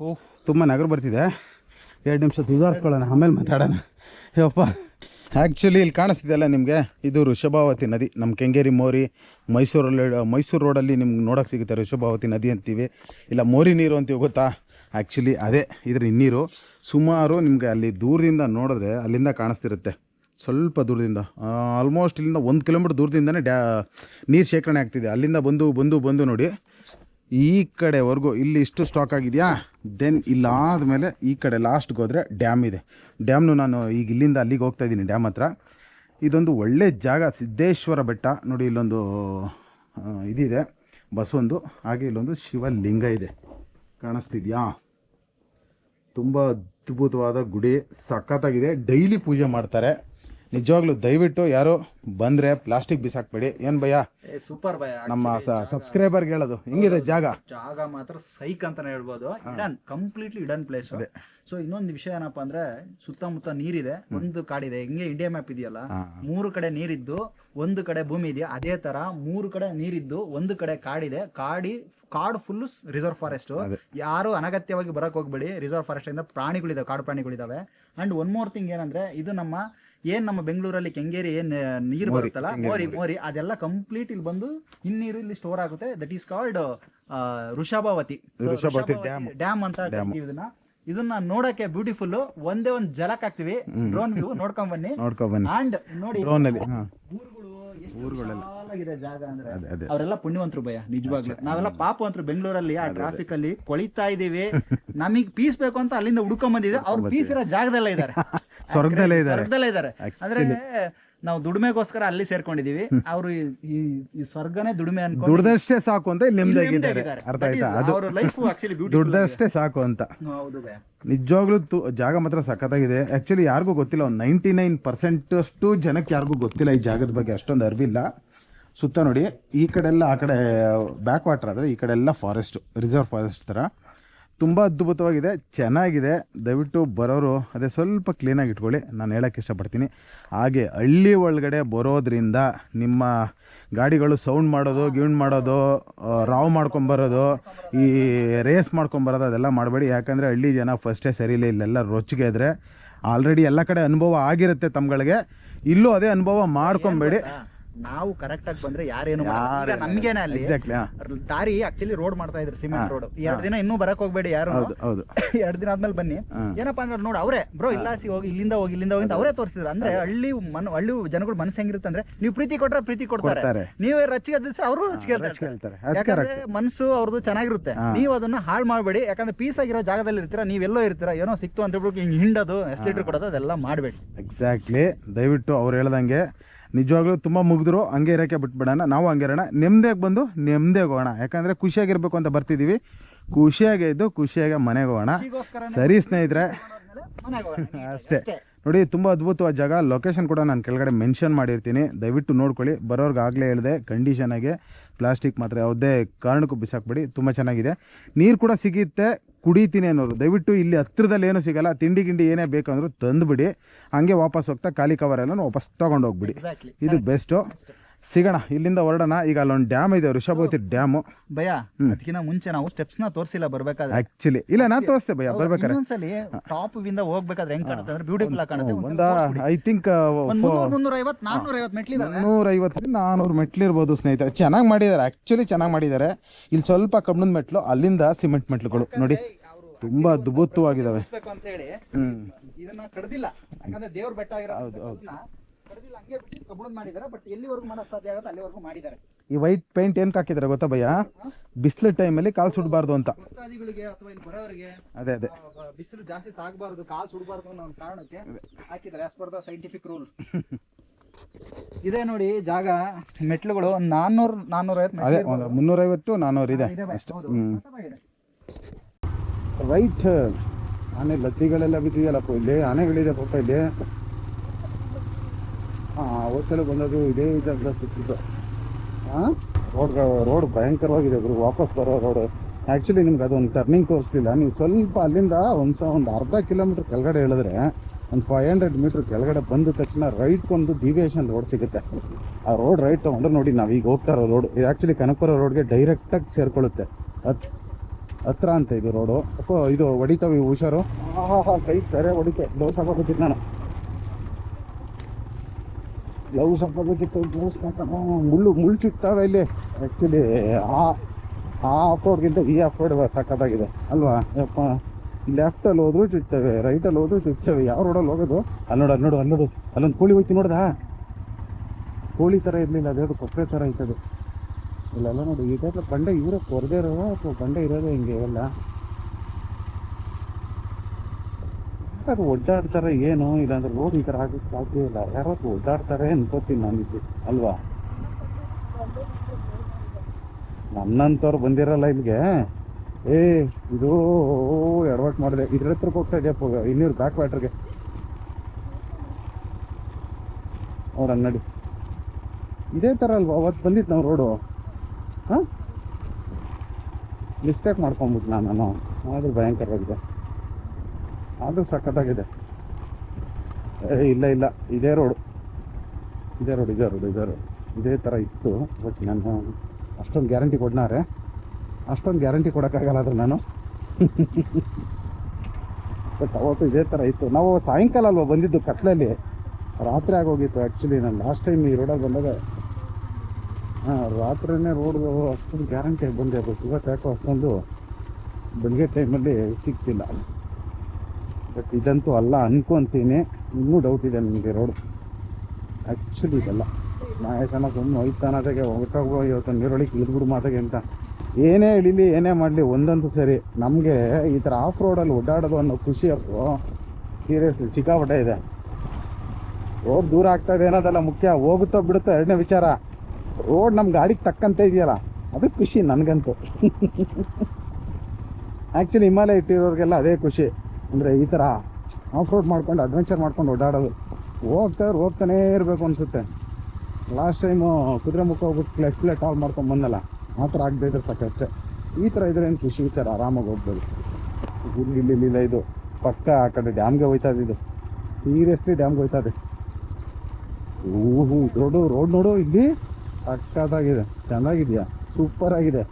ಓಹ್ ತುಂಬ ನಗರ ಬರ್ತಿದೆ. ಎರಡು ನಿಮಿಷ ಸುಧಾರಿಸ್ಕೊಳ್ಳೋಣ ಆಮೇಲೆ ಮಾತಾಡೋಣ. ಯಪ್ಪ. ಆ್ಯಕ್ಚುಲಿ ಇಲ್ಲಿ ಕಾಣಿಸ್ತಿದೆಯಲ್ಲ ನಿಮಗೆ? ಇದು ಋಷಭಾವತಿ ನದಿ. ನಮ್ಮ ಕೆಂಗೇರಿ ಮೋರಿ ಮೈಸೂರಲ್ಲಿ ಮೈಸೂರು ರೋಡಲ್ಲಿ ನಿಮ್ಗೆ ನೋಡೋಕೆ ಸಿಗುತ್ತೆ ಋಷಭಾವತಿ ನದಿ ಅಂತೀವಿ. ಇಲ್ಲ, ಮೋರಿ ನೀರು ಅಂತೀವಿ ಗೊತ್ತಾ? ಆ್ಯಕ್ಚುಲಿ ಅದೇ ಇದ್ರ ಹಿನ್ನೀರು. ಸುಮಾರು ನಿಮಗೆ ಅಲ್ಲಿ ದೂರದಿಂದ ನೋಡಿದ್ರೆ ಅಲ್ಲಿಂದ ಕಾಣಿಸ್ತಿರುತ್ತೆ. ಸ್ವಲ್ಪ ದೂರದಿಂದ. ಆಲ್ಮೋಸ್ಟ್ ಇಲ್ಲಿಂದ ಒಂದು ಕಿಲೋಮೀಟ್ರ್ ದೂರದಿಂದನೇ ಡ್ಯಾ, ನೀರು ಶೇಖರಣೆ ಆಗ್ತಿದೆ. ಅಲ್ಲಿಂದ ಬಂದು ಬಂದು ಬಂದು ನೋಡಿ. ಈ ಕಡೆವರೆಗೂ ಇಲ್ಲಿ ಇಷ್ಟು ಸ್ಟಾಕ್ ಆಗಿದೆಯಾ? ದೆನ್ ಇಲ್ಲಾದ ಮೇಲೆ ಈ ಕಡೆ ಲಾಸ್ಟ್ಗೆ ಹೋದರೆ ಡ್ಯಾಮ್ ಇದೆ. ಡ್ಯಾಮ್ನು ನಾನು ಈಗ ಇಲ್ಲಿಂದ ಅಲ್ಲಿಗೆ ಹೋಗ್ತಾ ಇದ್ದೀನಿ ಡ್ಯಾಮ್ ಹತ್ರ. ಇದೊಂದು ಒಳ್ಳೆ ಜಾಗ, ಸಿದ್ದೇಶ್ವರ ಬೆಟ್ಟ. ನೋಡಿ, ಇಲ್ಲೊಂದು ಇದಿದೆ. ಬಸವೊಂದು, ಹಾಗೆ ಇಲ್ಲೊಂದು ಶಿವಲಿಂಗ ಇದೆ. ಕಾಣಿಸ್ತಿದ್ಯಾ? ತುಂಬ ಅದ್ಭುತವಾದ ಗುಡಿ, ಸಖತ್ತಾಗಿದೆ. ಡೈಲಿ ಪೂಜೆ ಮಾಡ್ತಾರೆ. ನಿಜವಾಗ್ಲೂ ದಯವಿಟ್ಟು ಯಾರು ಬಂದ್ರೆ ಪ್ಲಾಸ್ಟಿಕ್ ಬಿಸಾಕ್ಬೇಡಿ. ಏನು ಭಯ ಸೂಪರ್ ಭಯ ನಮ್ಮ ಸಬ್ಸ್ಕ್ರೈಬರ್ಗೆ ಹೇಳೋದು. ಹಿಂಗಿದೆ ಜಾಗ? ಜಾಗ ಮಾತ್ರ ಸೈಕ್ ಅಂತಾನೆ ಹೇಳ್ಬೋದು. Hidden completely hidden place so ಇನ್ನೊಂದು ವಿಷಯ ಏನಪ್ಪಾ ಅಂದ್ರೆ ಸುತ್ತಮುತ್ತ ನೀರಿದೆ. ಒಂದು ಕಾಡಿದೆ. ಹಿಂಗೆ ಇಂಡಿಯಾ ಮ್ಯಾಪ್ ಇದೆಯಲ್ಲ? ಮೂರು ಕಡೆ ನೀರಿದ್ದು ಒಂದು ಕಡೆ ಭೂಮಿ ಇದೆಯಾ ಅದೇ ತರ ಮೂರು ಕಡೆ ನೀರಿದ್ದು ಒಂದು ಕಡೆ ಕಾಡಿದೆ. ಕಾಡಿ ಕಾಡು ಫುಲ್ ರಿಸರ್ವ್ ಫಾರೆಸ್ಟ್ ಯಾರು ಅನಗತ್ಯವಾಗಿ ಬರಕ್ ಹೋಗ್ಬೇಡಿ. ರಿಸರ್ವ್ ಫಾರೆಸ್ಟ್ ಇಂದ ಪ್ರಾಣಿಗಳಿದಾವೆ ಕಾಡು ಪ್ರಾಣಿಗಳಿದಾವೆ. ಅಂಡ್ ಒನ್ ಮೋರ್ ಥಿಂಗ್ ಏನಂದ್ರೆ ಇದು ನಮ್ಮ ಏನ್ ನಮ್ಮ ಬೆಂಗಳೂರಲ್ಲಿ ಕೆಂಗೇರಿ ಏನ್ ನೀರು ಬರುತ್ತಲ್ಲ? ಮೋರಿ ಮೋರಿ. ಅದೆಲ್ಲ ಕಂಪ್ಲೀಟ್ ಇಲ್ಲಿ ಬಂದು ಹಿನ್ನೀರು ಇಲ್ಲಿ ಸ್ಟೋರ್ ಆಗುತ್ತೆ. That is called Rishabhavathi. Dam ಅಂತ ಇದನ್ನ. ಇದನ್ನ ನೋಡಕ್ಕೆ ಬ್ಯೂಟಿಫುಲ್ ಒಂದೇ ಒಂದ್ ಜಲಕ್ ಹಾಕ್ತಿವಿ. ಡ್ರೋನ್ ವ್ಯೂ ನೋಡ್ಕೊಂಡ್ ಬನ್ನಿ. ನೋಡ್ಕೊ ಬನ್ನಿ. ಅಂಡ್ ನೋಡಿ ಊರುಗಳು ಊರುಗಳೆಲ್ಲ. ವಿಶಾಲಾಗಿದೆ ಜಾಗ ಅಂದ್ರೆ ಅದೇ ಅದೇ. ಅವರೆಲ್ಲ ಪುಣ್ಯವಂತರು ಭಯ ನಿಜವಾಗ್ಲೂ. ನಾವೆಲ್ಲ ಪಾಪವಂತರು ಬೆಂಗಳೂರಲ್ಲಿ ಆ ಟ್ರಾಫಿಕ್ ಅಲ್ಲಿ ಕೊಳಿತಾ ಇದೀವಿ ನಮಗ್ ಪೀಸ್ ಬೇಕು ಅಂತ ಅಲ್ಲಿಂದ ಹುಡ್ಕೊಂಡ್ ಬಂದಿದ್ವಿ ಅವ್ರು ಪೀಸ್ ಇರೋ ಜಾಗದಲ್ಲೇ ಇದಾರೆ ಸ್ವರ್ಗದಲ್ಲೇ ಇದ್ದಾರೆ. ಸ್ವರ್ಗದಲ್ಲೇ ಇದಾರೆ ಅಂದ್ರೆ ನಾವು ದುಡಿಮೆಗೋಸ್ಕರ ಅಲ್ಲಿ ಸೇರ್ಕೊಂಡಿದೀವಿ ಅವರು ಈ ಸ್ವರ್ಗನೇ ದುಡಿಮೆ ಅನ್ಕೊಂಡು ದುಡ್ದಷ್ಟೇ ಸಾಕು ಅಂತ ನೆಮ್ಮದಿಯಾಗಿದ್ದಾರೆ. ಅರ್ಥ ಆಯ್ತಾ? ಅದು ಲೈಫ್ ಆಕ್ಚುಲಿ ದುಡ್ದಷ್ಟೇ ಸಾಕು ಅಂತ. ಹೌದು ನಿಜವಾಗ್ಲೂ ಜಾಗ ಮಾತ್ರ ಸಖತ್ತಾಗಿದೆ. ಆಕ್ಚುಲಿ ಯಾರಿಗೂ ಗೊತ್ತಿಲ್ಲ ಒಂದು ನೈಂಟಿ ನೈನ್ ಪರ್ಸೆಂಟ್ ಅಷ್ಟು ಜನಕ್ಕೆ ಯಾರಿಗೂ ಗೊತ್ತಿಲ್ಲ ಈ ಜಾಗದ ಬಗ್ಗೆ ಅಷ್ಟೊಂದು ಅರಿವಿಲ್ಲ. ಸುತ್ತ ನೋಡಿ, ಈ ಕಡೆ ಎಲ್ಲ ಆ ಕಡೆ ಬ್ಯಾಕ್ ವಾಟರ್ ಆದರೆ ಈ ಕಡೆ ಎಲ್ಲ ಫಾರೆಸ್ಟು ರಿಸರ್ವ್ ಫಾರೆಸ್ಟ್ ಥರ ತುಂಬ ಅದ್ಭುತವಾಗಿದೆ, ಚೆನ್ನಾಗಿದೆ. ದಯವಿಟ್ಟು ಬರೋರು ಅದೇ ಸ್ವಲ್ಪ ಕ್ಲೀನಾಗಿ ಇಟ್ಕೊಳ್ಳಿ. ನಾನು ಹೇಳೋಕ್ಕೆ ಇಷ್ಟಪಡ್ತೀನಿ. ಹಾಗೆ ಹಳ್ಳಿ ಒಳಗಡೆ ಬರೋದ್ರಿಂದ ನಿಮ್ಮ ಗಾಡಿಗಳು ಸೌಂಡ್ ಮಾಡೋದು ಗಿೌಂಡ್ ಮಾಡೋದು ರಾವ್ ಮಾಡ್ಕೊಂಬರೋದು ಈ ರೇಸ್ ಮಾಡ್ಕೊಂಬರೋದು ಅದೆಲ್ಲ ಮಾಡಬೇಡಿ. ಯಾಕಂದರೆ ಹಳ್ಳಿ ಜನ ಫಸ್ಟೇ ಸರಿಯಿಲ್ಲ ಇಲ್ಲೆಲ್ಲ ರೊಚ್ಚಿಗೆ ಆದರೆ ಆಲ್ರೆಡಿ ಎಲ್ಲ ಕಡೆ ಅನುಭವ ಆಗಿರುತ್ತೆ ತಮ್ಗಳಿಗೆ. ಇಲ್ಲೂ ಅದೇ ಅನುಭವ ಮಾಡ್ಕೊಬೇಡಿ. ನಾವು ಕರೆಕ್ಟ್ ಆಗಿ ಬಂದ್ರೆ ಯಾರೇನು ನಮ್ಗೆ ನಮ್ಗೇನೆ ಅಲ್ಲಿ ದಾರಿ ಆಕ್ಚುಲಿ ರೋಡ್ ಮಾಡ್ತಾ ಇದ್ರು ಸಿಮೆಂಟ್ ರೋಡ್ ಎರಡ್ ದಿನ ಇನ್ನೂ ಬರಕ್ ಹೋಗ್ಬೇಡಿ ಯಾರು. ಎರಡ್ ದಿನ ಆದ್ಮೇಲೆ ಬನ್ನಿ. ಏನಪ್ಪಾ ಅಂದ್ರೆ ನೋಡಿ ಅವರೇ ಬ್ರೋ ಇಲ್ಲಾಸಿ ಹೋಗಿ ಇಲ್ಲಿಂದ ಹೋಗಿ ಇಲ್ಲಿಂದ ಹೋಗಿ ಅವರೇ ತೋರಿಸಿದ್ರು. ಅಂದ್ರೆ ಹಳ್ಳಿ ಮನ್ ಹಳ್ಳಿ ಜನಗಳು ಮನಸ್ಸು ಹೆಂಗಿರುತ್ತೆ ಅಂದ್ರೆ ನೀವು ಪ್ರೀತಿ ಕೊಟ್ರೆ ಪ್ರೀತಿ ಕೊಡ್ತಾರೆ. ನೀವೇ ರಚ್ಚಿಗೆ ದಿವಸ ಅವರು ರಚಿಗೆ ಯಾಕಂದ್ರೆ ಮನಸ್ಸು ಅವ್ರದ್ದು ಚೆನ್ನಾಗಿರುತ್ತೆ. ನೀವು ಅದನ್ನ ಹಾಳು ಮಾಡಬೇಡಿ. ಯಾಕಂದ್ರೆ ಪೀಸ್ ಆಗಿರೋ ಜಾಗದಲ್ಲಿ ಇರ್ತೀರಾ ನೀವೆಲ್ಲೋ ಇರ್ತೀರಾ ಏನೋ ಸಿಕ್ತು ಅಂತ ಹೇಳ್ಬಿಟ್ಟು ಹಿಂಗ್ ಹಿಂಡೋದು ಎಸ್ಲೇಟರ್ ಕೊಡೋದು ಅದೆಲ್ಲ ಮಾಡಬೇಡಿ. ಎಕ್ಸಾಕ್ಟ್ಲಿ ದಯವಿಟ್ಟು ಅವ್ರು ಹೇಳ್ದಂಗೆ ನಿಜವಾಗ್ಲೂ ತುಂಬ ಮುಗಿದ್ರು ಹಂಗೆ ಇರೋಕ್ಕೆ ಬಿಟ್ಬಿಡೋಣ. ನಾವು ಹಂಗೆ ಇರೋಣ. ನೆಮ್ಮದಿಯಾಗಿ ಬಂದು ನೆಮ್ಮದಿಯಾಗಿ ಹೋಗೋಣ. ಯಾಕಂದರೆ ಖುಷಿಯಾಗಿರ್ಬೇಕು ಅಂತ ಬರ್ತಿದ್ದೀವಿ ಖುಷಿಯಾಗೇ ಇದ್ದು ಖುಷಿಯಾಗಿ ಮನೆಗೆ ಹೋಗೋಣ. ಸರಿ ಸ್ನೇಹಿತರೆ. ಅಷ್ಟೇ. ನೋಡಿ ತುಂಬ ಅದ್ಭುತವಾದ ಜಾಗ. ಲೊಕೇಶನ್ ಕೂಡ ನಾನು ಕೆಳಗಡೆ ಮೆನ್ಷನ್ ಮಾಡಿರ್ತೀನಿ. ದಯವಿಟ್ಟು ನೋಡ್ಕೊಳ್ಳಿ. ಬರೋರ್ಗೆ ಆಗಲೇ ಹೇಳಿದೆ ಕಂಡೀಷನಾಗೆ ಪ್ಲಾಸ್ಟಿಕ್ ಮಾತ್ರ ಯಾವುದೇ ಕಾರಣಕ್ಕೂ ಬಿಸಾಕ್ಬೇಡಿ. ತುಂಬ ಚೆನ್ನಾಗಿದೆ. ನೀರು ಕೂಡ ಸಿಗುತ್ತೆ. ಕುಡಿತೀನಿ ಅನ್ನೋರು ದಯವಿಟ್ಟು ಇಲ್ಲಿ ಹತ್ತಿರದಲ್ಲಿ ಏನೂ ಸಿಗಲ್ಲ ತಿಂಡಿ ಗಿಂಡಿ ಏನೇ ಬೇಕಂದ್ರೂ ತಂದುಬಿಡಿ ಹಂಗೆ ವಾಪಸ್ ಹೋಗ್ತಾ ಖಾಲಿ ಕವರ್ ಎಲ್ಲ ವಾಪಸ್ ತೊಗೊಂಡೋಗ್ಬಿಡಿ. ಇದು ಬೆಸ್ಟು ಸಿಗೋಣ ಇಲ್ಲಿಂದ ಹೊರಡೋಣ. ಈಗ ಅಲ್ಲೊಂದು ಡ್ಯಾಮ್ ಇದೆ ಋಷಭವತಿ ಡ್ಯಾಮು ಭಯ ಅದಕ್ಕಿಂತ ಮುಂಚೆ ನಾವು ಸ್ಟೆಪ್ಸ್ನ ತೋರಿಸಿಲ್ಲ ಬರ್ಬೇಕಾದ್ರೆ. ಆಕ್ಚುಲಿ ಇಲ್ಲ ನಾನು ತೋರಿಸ್ತೆ ಭಯ ಬರ್ಬೇಕಾದ್ರೆ. ಒಂದ್ಸಲಿ ಟಾಪ್ ಇಂದ ಹೋಗ್ಬೇಕಾದ್ರೆ ಹೆಂಗ್ ಕಾಣುತ್ತೆ ಅಂದ್ರೆ ಬ್ಯೂಟಿಫುಲ್ ಆಗಿ ಕಾಣುತ್ತೆ. ಒಂದ ಐ ಥಿಂಕ್ ಒಂದ್ ಮುನ್ನೂರ ಮುನ್ನೂರ ಐವತ್ ನಾನ್ನೂರ ಐವತ್ ಮೆಟ್ಲಿದಾವೆ. ನೂರೈವತ್ತರಿಂದ ನಾನ್ನೂರು ಮೆಟ್ಲಿರ್ಬೋದು ಸ್ನೇಹಿತರೆ. ಚೆನ್ನಾಗಿ ಮಾಡಿದ್ದಾರೆ ಆಕ್ಚುಲಿ ಚೆನ್ನಾಗಿ ಮಾಡಿದ್ದಾರೆ ಇಲ್ಲಿ ಸ್ವಲ್ಪ ಕಬ್ಬಿಣದ ಮೆಟ್ಲು ಅಲ್ಲಿಂದ ಸಿಮೆಂಟ್ ಮೆಟ್ಲುಗಳು. ನೋಡಿ ತುಂಬಾ ಹೇಳಿ ಹ್ಮ್. ಇದನ್ನ ಕಡ್ದಿಲ್ಲ. ಯಾಕಂದ್ರೆ ದೇವ್ರ ಬೆಟ್ಟ ಹೌದು, ಆಗಿರೋ ಕಡ್ದಿಲ್ಲ ಹಂಗೆ ಬಿಟ್ಟು ಕಬ್ಬಣದ್ ಮಾಡಿದ್ದಾರೆ. ಬಟ್ ಎಲ್ಲಿವರೆಗೂ ಮಾಡಕ್ ಸಾಧ್ಯ ಆಗುತ್ತೆ ಅಲ್ಲಿವರೆಗೂ ಮಾಡಿದ್ದಾರೆ. ಈ ವೈಟ್ ಪೇಂಟ್ ಏನ್ ಹಾಕಿದ್ದಾರೆ ಗೊತ್ತಾ ಭಯ್ಯ? ಬಿಸಿಲು ಟೈಮಲ್ಲಿ ಕಾಲು ಸುಡಬಾರ್ದು ಅಂತ. ಭಕ್ತಾದಿಗಳಿಗೆ ಅಥವಾ ಇಲ್ಲಿ ಬರೋರಿಗೆ ಅದೇ ಅದೇ. ಬಿಸಿಲು ಜಾಸ್ತಿ ತಾಗಬಾರ್ದು ಕಾಲು ಸುಡಬಾರ್ದು ಅನ್ನೋ ಒಂದು ಕಾರಣಕ್ಕೆ ಹಾಕಿದ್ದಾರೆ as per the scientific rule ಇದೆ ನೋಡಿ ಜಾಗ ಮೆಟ್ಲುಗಳು ಒಂದ್ ನಾನ್ನೂರ್ ಅದೇ ಒಂದು ಮುನ್ನೂರೈವತ್ತು ನಾನ್ನೂರು ಇದೆ ಅಷ್ಟೇ. ಹ್ಞೂ ರೈಟ್ ಆನೆ ಲತ್ತಿಗಳೆಲ್ಲ ಬಿದ್ದಿದೆಯಲ್ಲಪ್ಪ ಇಲ್ಲಿ ಆನೆಗಳಿದೆ ಪಾಪ ಇಲ್ಲಿ. ಹಾಂ ಅವಸಲ ಬಂದದ್ದು ಇದೇ ಇದ್ದಾಗ ಸಿಕ್ಕಿದ್ದು ಹಾಂ ರೋಡ್ ರೋಡ್ ಭಯಂಕರವಾಗಿದೆ ಗುರು. ವಾಪಸ್ ಬರೋ ರೋಡ್ ಆ್ಯಕ್ಚುಲಿ ನಿಮ್ಗೆ ಅದೊಂದು ಟರ್ನಿಂಗ್ ತೋರಿಸ್ಲಿಲ್ಲ ನೀವು ಸ್ವಲ್ಪ ಅಲ್ಲಿಂದ ಒಂದು ಒಂದು ಅರ್ಧ ಕಿಲೋಮೀಟ್ರ್ ಕೆಳಗಡೆ ಹೇಳಿದ್ರೆ, ಒಂದು ಫೈವ್ ಹಂಡ್ರೆಡ್ ಮೀಟ್ರ್ ಕೆಳಗಡೆ ಬಂದ ತಕ್ಷಣ ರೈಟ್ಗೊಂದು ಡಿವಿಯೇಷನ್ ರೋಡ್ ಸಿಗುತ್ತೆ. ಆ ರೋಡ್ ರೈಟ್ ತೊಗೊಂಡ್ರೆ ನೋಡಿ ನಾವು ಈಗ ಹೋಗ್ತಾ ಇರೋ ರೋಡ್ ಇದು ಆ್ಯಕ್ಚುಲಿ ಕನಕಪುರ ರೋಡ್ಗೆ ಡೈರೆಕ್ಟಾಗಿ ಸೇರ್ಕೊಳ್ಳುತ್ತೆ. ಹತ್, ಹತ್ರ ಅಂತ ಇದು ರೋಡು ಇದು ಹೊಡಿತಾವೆ ಹುಷಾರು ಹುಷಾರು? ಹಾಂ ಹಾಂ ಕೈ ಸರಿ ಹೊಡಿತೆ. ದೋಸೆ ನಾನು. ಗ್ಲೌಸ್ ಹಾಕೋಬೇಕಿತ್ತು ಗ್ಲೌಸ್ ಮುಳ್ಳು ಮುಳ್ಳು ಸಿಗ್ತಾವೆ ಇಲ್ಲಿ. ಆ್ಯಕ್ಚುಲಿ ಆ ಆ ಆಫ್ ರೋಡ್ಗಿಂತ ಈ ಆಫ್ ರೋಡ್ ಸಖತ್ತಾಗಿದೆ. ಅಲ್ವಾ? ಯಪ್ಪ. ಲೆಫ್ಟಲ್ಲಿ ಹೋದ್ರು ಚುಚ್ತವೆ ರೈಟಲ್ಲಿ ಹೋದ್ರು ಚುಚ್ತವೆ ಯಾವ ರೋಡಲ್ಲಿ ಹೋಗೋದು? ಅಲ್ಲಿ ನೋಡು ಅಲ್ಲಿ ನೋಡು ಅಲ್ಲಿ ನೋಡು. ಅಲ್ಲೊಂದು ಕೋಳಿ ಹೋಯ್ತು ನೋಡ್ದಾ? ಕೋಳಿ ಥರ ಇರಲಿಲ್ಲ, ಅದು ಕೊಪ್ಪರೆ ಥರ ಐತದು ಇಲ್ಲೆಲ್ಲ ನೋಡಿ, ಈ ಟೈಪ್ ಬಂಡೆ ಇವರೇ ಕೊರದೇ ಇರೋ ಅಥವಾ ಬಂಡೆ ಇರೋದೇ ಹಿಂಗೆ ಇವೆಲ್ಲ ಯಾರು ಒಡ್ಡಾಡ್ತಾರೆ ಏನು, ಇಲ್ಲಾಂದ್ರೆ ರೋಡ್ ಈ ಥರ ಆಗಕ್ಕೆ ಸಾಧ್ಯ ಇಲ್ಲ. ಯಾರಾದ್ರು ಒಡ್ಡಾಡ್ತಾರೆ ಅನ್ಕೋತೀನಿ ನಾನಿದ್ದು ಅಲ್ವಾ? ನನ್ನಂತವ್ರು ಬಂದಿರಲ್ಲ ಇಲ್ಲಿಗೆ. ಏ, ಇದು ಎಡವಟ್ ಮಾಡಿದೆ. ಇದ್ರ ಹತ್ರಕ್ಕೆ ಹೋಗ್ತಾ ಇದೆಯಪ್ಪ ಇನ್ನೂರು ಬ್ಯಾಕ್ ವ್ಯಾಟ್ರಿಗೆ ಅವ್ರ ನಡಿ ಇದೇ ಥರ ಅಲ್ವಾ? ಅವತ್ತು ಬಂದಿತ್ತು ನಾವು ರೋಡು. ಹಾಂ? ಮಿಸ್ಟೇಕ್ ಮಾಡ್ಕೊಂಬಿಟ್ಟು ನಾನು? ಆದರೂ ಭಯಂಕರವಾಗಿದೆ. ಆದರೂ ಸಖತ್ತಾಗಿದೆ. ಇಲ್ಲ ಇಲ್ಲ. ಇದೇ ರೋಡು ಇದೇ ರೋಡ್ ಇದೇ ರೋಡ್ ಇದೇ ರೋಡ್ ಇದೇ ಥರ ಇತ್ತು ಬಟ್ ನಾನು ಅಷ್ಟೊಂದು ಗ್ಯಾರಂಟಿ ಕೊಡ್ನಾರೆ. ಅಷ್ಟೊಂದು ಗ್ಯಾರಂಟಿ ಕೊಡೋಕ್ಕಾಗಲ್ಲ ಆದ್ರೆ ನಾನು. ಬಟ್ ಅವತ್ತು ಇದೇ ಥರ ಇತ್ತು. ನಾವು ಸಾಯಂಕಾಲ ಅಲ್ವಾ ಬಂದಿದ್ದು ಕತ್ಲಲ್ಲಿ? ರಾತ್ರಿ ಆಗೋಗಿತ್ತು ಆ್ಯಕ್ಚುಲಿ ನಾನು ಲಾಸ್ಟ್ ಟೈಮ್ ಈ ರೋಡಲ್ಲಿ ಬಂದಾಗ, ಹಾಂ, ರಾತ್ರಿನೇ ರೋಡ್ ಅಷ್ಟೊಂದು ಗ್ಯಾರಂಟಿ ಬಂದೆ ಬಟ್ ಇವತ್ತು ಯಾಕೋ ಅಷ್ಟೊಂದು ಬೆಳಗ್ಗೆ ಟೈಮಲ್ಲಿ ಸಿಗ್ತಿಲ್ಲ. ಬಟ್ ಇದಂತೂ ಅಲ್ಲ ಅನ್ಕೊಂತೀನಿ ಇನ್ನೂ ಡೌಟ್ ಇದೆ ನನಗೆ ರೋಡ್ ಆ್ಯಕ್ಚುಲಿ ಇದಲ್ಲ. ನಾಯಸನ ಸುಮ್ಮನೆ ಹೋಯ್ತಾನದಾಗೆ ಹೊರಟೋಗೋ ಇವತ್ತು ನೀರೊಳಗೆ ಇಳಿದ್ಬಿಡು ಮಾತಾಗೆ ಅಂತ. ಏನೇ ಇಳಿಲಿ, ಏನೇ ಮಾಡಲಿ, ಒಂದಂತೂ ಸರಿ. ನಮಗೆ ಈ ಥರ ಆಫ್ ರೋಡಲ್ಲಿ ಓಡಾಡೋದು ಅನ್ನೋ ಖುಷಿ ಅಪ್ಪು. ಸೀರಿಯಸ್ಲಿ ಸಿಕ್ಕಾಪಟ್ಟೆ ಇದೆ. ರೋಡ್ ದೂರ ಆಗ್ತಾ ಇದೆ ಅನ್ನೋದಲ್ಲ ಮುಖ್ಯ. ಹೋಗುತ್ತೋ ಬಿಡುತ್ತೋ ಎರಡನೇ ವಿಚಾರ. ರೋಡ್ ನಮ್ಮ ಗಾಡಿಗೆ ತಕ್ಕಂತೆ ಇದೆಯಲ್ಲ. ಅದು ಖುಷಿ ನನಗಂತೂ. ಆ್ಯಕ್ಚುಲಿ ಹಿಮಾಲಯ ಇಟ್ಟಿರೋರಿಗೆಲ್ಲ ಅದೇ ಖುಷಿ. ಅಂದರೆ ಈ ಥರ ಆಫ್ ರೋಡ್ ಮಾಡ್ಕೊಂಡು ಅಡ್ವೆಂಚರ್ ಮಾಡ್ಕೊಂಡು ಓಡಾಡೋದು. ಹೋಗ್ತಾ ಹೋಗ್ತಾನೇ ಇರಬೇಕು ಅನಿಸುತ್ತೆ. ಲಾಸ್ಟ್ ಟೈಮು ಕುದುರೆ ಮುಖ ಹೋಗ್ಬಿಟ್ಟು ಕ್ಲಚ್ ಪ್ಲೇಟ್ ಆಲ್ ಮಾಡ್ಕೊಂಡು ಬಂದಲ್ಲ, ಆ ಥರ ಆಗದೆ ಇದ್ರೆ ಸಾಕಷ್ಟೇ ಈ ಥರ ಇದ್ರೆ ಏನು ಖುಷಿ ವಿಚಾರ ಆರಾಮಾಗಿ ಹೋಗ್ಬೋದು. ಇಲ್ಲಿ ಇಲ್ಲಿ, ಇಲ್ಲ ಇದು ಪಕ್ಕ ಆ ಕಡೆ ಡ್ಯಾಮ್ಗೆ ಹೋಯ್ತಾ ಇದೆ ಸೀರಿಯಸ್ಲಿ ಡ್ಯಾಮ್ಗೆ ಹೋಯ್ತಾ ಇದೆ. ಊಹು ದೊಡ್ಡ ರೋಡ್ ನೋಡು ಇಲ್ಲಿ. ಸಕ್ಕತ್ತಾಗಿದೆ ಚೆನ್ನಾಗಿದೆಯಾ? ಸೂಪರ್ ಆಗಿದೆ.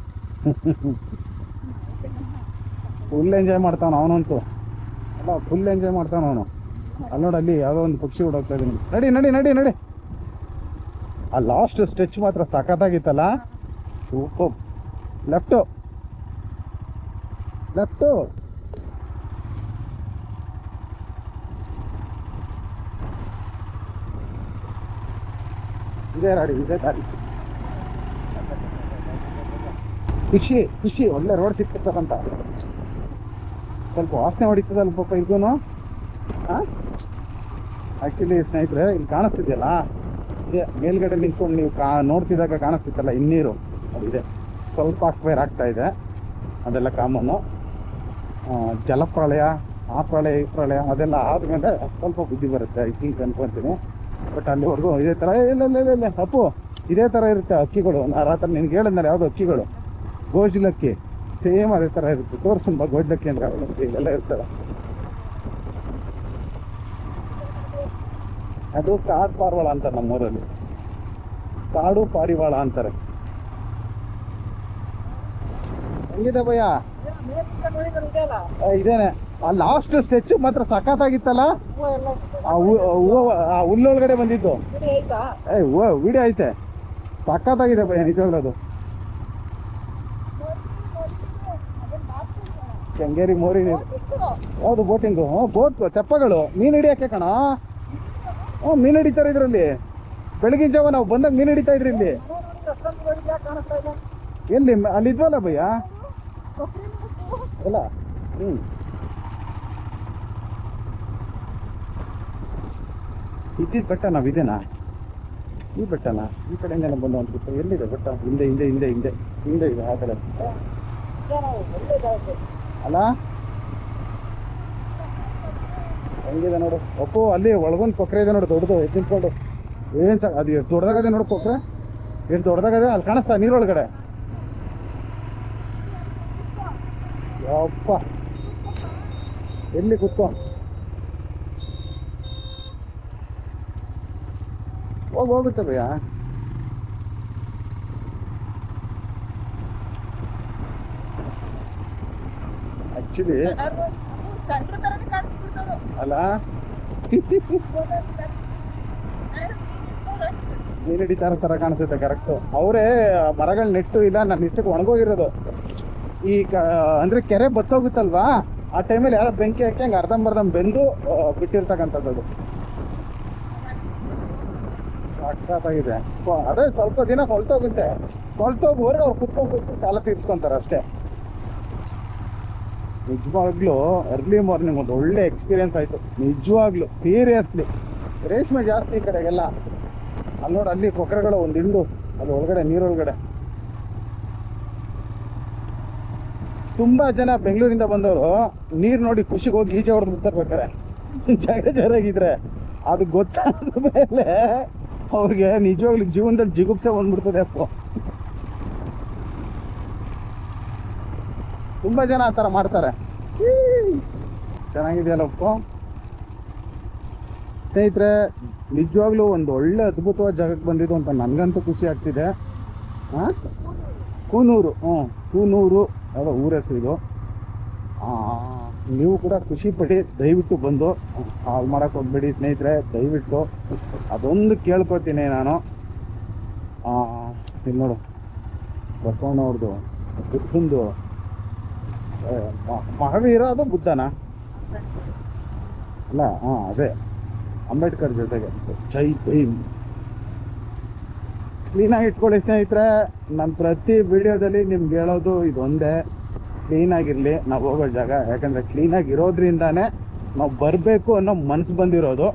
ಫುಲ್ ಎಂಜಾಯ್ ಮಾಡ್ತಾನ ಅವನಂತೂ. ಅಲ್ಲ ಫುಲ್ ಎಂಜಾಯ್ ಮಾಡ್ತಾನ ಅವನು. ಅಲ್ಲಿ ನೋಡಿ, ಅಲ್ಲಿ ಯಾವುದೋ ಒಂದು ಪಕ್ಷಿ ಓಡೋಗ್ತಾ ಇದೆ ನಡಿ ನಡಿ ನಡಿ ನಡಿ. ಆ ಲಾಸ್ಟ್ ಸ್ಟೆಚ್ ಮಾತ್ರ ಸಖತ್ತಾಗಿತ್ತಲ್ಲ? ಸೂಪರ್. ಲೆಫ್ಟು ಲೆಫ್ಟು ಇದೇ ರಾಡಿ ಇದೇ ದಾರಿ ಖುಷಿ ಖುಷಿ. ಒಳ್ಳೆ ರೋಡ್ ಸಿಕ್ಕಿರ್ತದಂತ ಸ್ವಲ್ಪ ವಾಸನೆ ಹೊಡಿತದಲ್ಲ ಪಾಪ ಇದೂ ಆ್ಯಕ್ಚುಲಿ ಸ್ನೇಹಿತರೆ, ಇಲ್ಲಿ ಕಾಣಿಸ್ತಿದೆಯಲ್ಲ? ಇದೆ, ಮೇಲ್ಗಡೆ ನಿಂತ್ಕೊಂಡು ನೀವು ಕಾ, ನೋಡ್ತಿದ್ದಾಗ ಕಾಣಿಸ್ತಿತ್ತಲ್ಲ ಇನ್ನೀರು ಅದಿದೆ ಸ್ವಲ್ಪ ಅಕ್ವೈರ್ ಆಗ್ತಾ ಇದೆ. ಅದೆಲ್ಲ ಕಾಮನ್ನು. ಜಲಪ್ರಳಯ, ಆ ಪ್ರಳಯ, ಈ ಪ್ರಳಯ, ಅದೆಲ್ಲ ಆದ್ಮೇಲೆ ಸ್ವಲ್ಪ ಬುದ್ಧಿ ಬರುತ್ತೆ ಐ ಥಿಂಕ್ ಅನ್ಕೊಂತೀನಿ. ಬಟ್ ಅಲ್ಲಿವರೆಗೂ ಇದೇ ಥರ ಇಲ್ಲ ಇಲ್ಲ ಇಲ್ಲ ಇಲ್ಲ, ಅಪ್ಪು, ಇದೇ ಥರ ಇರುತ್ತೆ ಅಕ್ಕಿಗಳು. ನಾ ರಾತ್ರಿ ನಿನ್ಗೆ ಹೇಳಿದ್ನಲ್ಲ ಯಾವುದು ಅಕ್ಕಿಗಳು? ಗೋಜಿಲಕ್ಕಿ. ಸೇಮ್ ಅದೇ ಥರ ಇರುತ್ತೆ. ತೋರ್ಸನ್ ಬಾ ಗೋಜಿಲಕ್ಕಿ ಇದೆಲ್ಲ ಇರ್ತಾರೆ ಇರ್ತವೆ ಅದು ಕಾಡು ಪಾರಿವಾಳ ಅಂತ ನಮ್ಮೂರಲ್ಲಿ. ಕಾಡು ಪಾರಿವಾಳ ಅಂತಾರೆ. ಹೆಂಗಿದೆ ಭಯ್ಯ? ಇದೇನೆ. ಆ ಲಾಸ್ಟ್ ಸ್ಟೆಚ್ ಮಾತ್ರ ಸಖತ್ತಾಗಿತ್ತಲ್ಲ? ಆ ಹುಲ್ಲೊಳಗಡೆ ಬಂದಿದ್ದು. ಏ ಹೂವು ವಿಡಿಯೋ ಐತೆ. ಸಖತ್ತಾಗಿದೆ ಭಯ್ಯ ನಿಜವಾಗ್ಲೂ ಅದು. ಕೆಂಗೇರಿ ಮೋರಿ ಹೌದು ಬೋಟಿಂಗು ಬೋಟ್ ತೆಪ್ಪಗಳು. ಮೀನು ಹಿಡಿಯಕ್ಕೆ ಕಣ? ಹ್ಞೂ, ಮೀನು ಹಿಡಿತಾರೆ ಇದರಲ್ಲಿ. ಬೆಳಗಿನ ಜಾವ ನಾವು ಬಂದಾಗ ಮೀನು ಹಿಡಿತಾ ಇದ್ರಿ ಇಲ್ಲಿ. ಎಲ್ಲಿ? ಅಲ್ಲಿ ಇದ್ವಲ್ಲ ಭಯ್ಯ? ಅಲ್ಲ, ಹ್ಞೂ. ಇದ್ದಿದ್ದು ಬೆಟ್ಟ ನಾವು ಇದೇನಾ? ಈ ಬೆಟ್ಟನ? ಈ ಕಡೆಯಿಂದನೇ ಬಂದು ಅನ್ಸುತ್ತೆ ಎಲ್ಲಿದೆ ಬೆಟ್ಟ? ಹಿಂದೆ ಹಿಂದೆ ಹಿಂದೆ ಹಿಂದೆ. ಹಿಂದೆ ಇದೆ, ಆ ಕಡೆ. ಅಲ್ಲ? ಹೆಂಗಿದೆ ನೋಡು. ಒಪ್ಪು, ಅಲ್ಲಿ ಒಳಗೊಂದು ಕೊಕ್ರೆ ಇದೆ ನೋಡು, ದೊಡ್ಡದು ಎದ್ದು ನಿಂತ್ಕೊಂಡು ಏನು ಸಾಕು ಅದು ಎಷ್ಟು ದೊಡ್ಡದಾಗದೆ ನೋಡು ಕೊಕ್ರೆ. ಎಷ್ಟು ದೊಡ್ಡದಾಗದೆ, ಅಲ್ಲಿ ಕಾಣಿಸ್ತಾ ನೀರೊಳಗಡೆ. ಯಪ್ಪ. ಎಲ್ಲಿ ಕೂತ್ಕೊ? ಹೋಗಿ ಹೋಗುತ್ತೆ ಭಯ್ಯ. ಕಾಣಿಸ್ಬಿಡ್ತದು ಅಲ್ಲ? ಮೀನು ಹಿಡಿತಾರ ಥರ ಕಾಣಿಸುತ್ತೆ ಕರೆಕ್ಟು ಅವರೇ ಮರಗಳು ನೆಟ್ಟು ಇಲ್ಲ ನನ್ನ ಇಷ್ಟಕ್ಕೆ ಒಣಗೋಗಿರೋದು. ಈ ಅಂದ್ರೆ ಕೆರೆ ಬತ್ತೋಗುತ್ತಲ್ವಾ? ಆ ಟೈಮಲ್ಲಿ ಯಾರೋ ಬೆಂಕಿ ಹಾಕಿ ಹಂಗೆ ಅರ್ಧಂಬರ್ಧಂ ಬೆಂದು ಬಿಟ್ಟಿರ್ತಕ್ಕಂಥದ್ದು ಅದು ಆಗಿದೆ ಅದೇ ಸ್ವಲ್ಪ ದಿನ ಹೊಲ್ತೋಗುತ್ತೆ. ಹೊಲ್ತೋಗುವವರೆಗೆ ಅವ್ರು ಕುತ್ಕೊಂಡು ಕುತ್ಕೊಂಡು ಕಾಲ ತೀರ್ಸ್ಕೊಂತಾರೆ ಅಷ್ಟೇ. ನಿಜವಾಗ್ಲೂ ಅರ್ಲಿ ಮಾರ್ನಿಂಗ್ ಒಂದು ಒಳ್ಳೆ ಎಕ್ಸ್ಪೀರಿಯನ್ಸ್ ಆಯಿತು. ನಿಜವಾಗ್ಲೂ ಸೀರಿಯಸ್ಲಿ ರೇಷ್ಮೆ ಜಾಸ್ತಿ ಈ ಕಡೆಗೆಲ್ಲ. ಅಲ್ಲಿ ನೋಡಿ ಅಲ್ಲಿ ಕೊಕ್ಕರೆಗಳು ಒಂದು ಹಿಂಡು ಅದು ಒಳಗಡೆ ನೀರೊಳಗಡೆ. ತುಂಬ ಜನ ಬೆಂಗಳೂರಿಂದ ಬಂದವರು ನೀರು ನೋಡಿ ಖುಷಿಗೆ ಹೋಗಿ ಈಜೆ ಹೊಡೆದು ಬಿಡ್ತಾರೆ ಜಾಗ ಜರಾಗಿದ್ರೆ. ಅದು ಗೊತ್ತಾದ ಮೇಲೆ ಅವ್ರಿಗೆ ನಿಜವಾಗ್ಲೂ ಜೀವನದಲ್ಲಿ ಜಿಗುಪ್ಸೆ ಬಂದ್ಬಿಡ್ತದೆ ಅಪ್ಪ. ತುಂಬ ಜನ ಆ ಥರ ಮಾಡ್ತಾರೆ. ಚೆನ್ನಾಗಿದೆಯಲ್ಲಪ್ಪ. ಸ್ನೇಹಿತರೆ, ನಿಜವಾಗ್ಲೂ ಒಂದು ಒಳ್ಳೆ ಅದ್ಭುತವಾದ ಜಾಗಕ್ಕೆ ಬಂದಿದ್ದು ಅಂತ ನನಗಂತೂ ಖುಷಿ ಆಗ್ತಿದೆ. ಹಾಂ ಕೂನೂರು. ಹ್ಞೂ, ಕೂನೂರು. ಯಾವುದೋ ಊರ ಹೆಸರು ಇದು. ನೀವು ಕೂಡ ಖುಷಿ ಪಡಿ, ದಯವಿಟ್ಟು ಬಂದು ಹಾಳು ಮಾಡೋಕೆ ಹೋಗ್ಬೇಡಿ ಸ್ನೇಹಿತರೆ, ದಯವಿಟ್ಟು. ಅದೊಂದು ಕೇಳ್ಕೊತೀನಿ ನಾನು. ಇಲ್ಲಿ ನೋಡು. ಬಸವಣ್ಣವ್ರದ್ದು ಬುದ್ಧಂದು ಮಹಾವೀರ ಅದು ಬುದ್ಧನ. ಅಲ್ಲ, ಹಾಂ, ಅದೇ. ಅಂಬೇಡ್ಕರ್ ಜೊತೆಗೆ. ಜೈ ಭೀಮ್. ಕ್ಲೀನಾಗಿ ಇಟ್ಕೊಳ್ಳಿ ಸ್ನೇಹಿತರೆ. ನಾನು ಪ್ರತಿ ವಿಡಿಯೋದಲ್ಲಿ ನಿಮ್ಗೆ ಹೇಳೋದು ಇದೊಂದೇ. ಕ್ಲೀನಾಗಿರಲಿ, ನಾವು ಹೋಗೋ ಜಾಗ. ಯಾಕಂದರೆ ಕ್ಲೀನಾಗಿ ಇರೋದ್ರಿಂದಾನೇ ನಾವು ಬರಬೇಕು ಅನ್ನೋ ಮನಸ್ಸು ಬಂದಿರೋದು.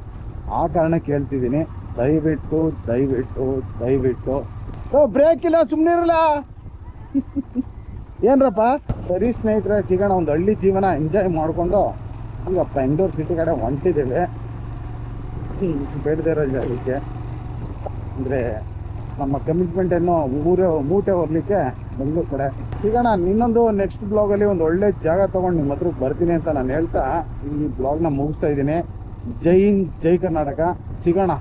ಆ ಕಾರಣಕ್ಕೆ ಹೇಳ್ತಿದ್ದೀನಿ. ದಯವಿಟ್ಟು ದಯವಿಟ್ಟು ದಯವಿಟ್ಟು. ಓ ಬ್ರೇಕ್ ಇಲ್ಲ ಸುಮ್ಮನೆ ಇರಲ್ಲ ಏನ್ರಪ್ಪ? ಸರಿ ಸ್ನೇಹಿತರೆ, ಸಿಗೋಣ, ಒಂದು ಹಳ್ಳಿ ಜೀವನ ಎಂಜಾಯ್ ಮಾಡಿಕೊಂಡು ಈಗ ಬೆಂಗ್ಳೂರು ಸಿಟಿ ಕಡೆ ಹೊಂಟಿದ್ದೇವೆ. ಬೇಡದೇ ಇರೋ ಜಾಗಕ್ಕೆ. ಅಂದರೆ ನಮ್ಮ ಕಮಿಟ್ಮೆಂಟ್ ಏನೋ ಊರ, ಮೂಟೆ ಹೋಗ್ಲಿಕ್ಕೆ ಬೆಂಗಳೂರು ಕಡೆ. ಸಿಗೋಣ, ಇನ್ನೊಂದು ನೆಕ್ಸ್ಟ್ ಬ್ಲಾಗಲ್ಲಿ ಒಂದು ಒಳ್ಳೆ ಜಾಗ ತೊಗೊಂಡು ನಿಮ್ಮ ಹತ್ರಕ್ಕೆ ಬರ್ತೀನಿ ಅಂತ ನಾನು ಹೇಳ್ತಾ ಈ ಬ್ಲಾಗ್ನ ಮುಗಿಸ್ತಾ ಇದ್ದೀನಿ. ಜೈ ಹಿಂದ್, ಜೈ ಕರ್ನಾಟಕ. ಸಿಗೋಣ.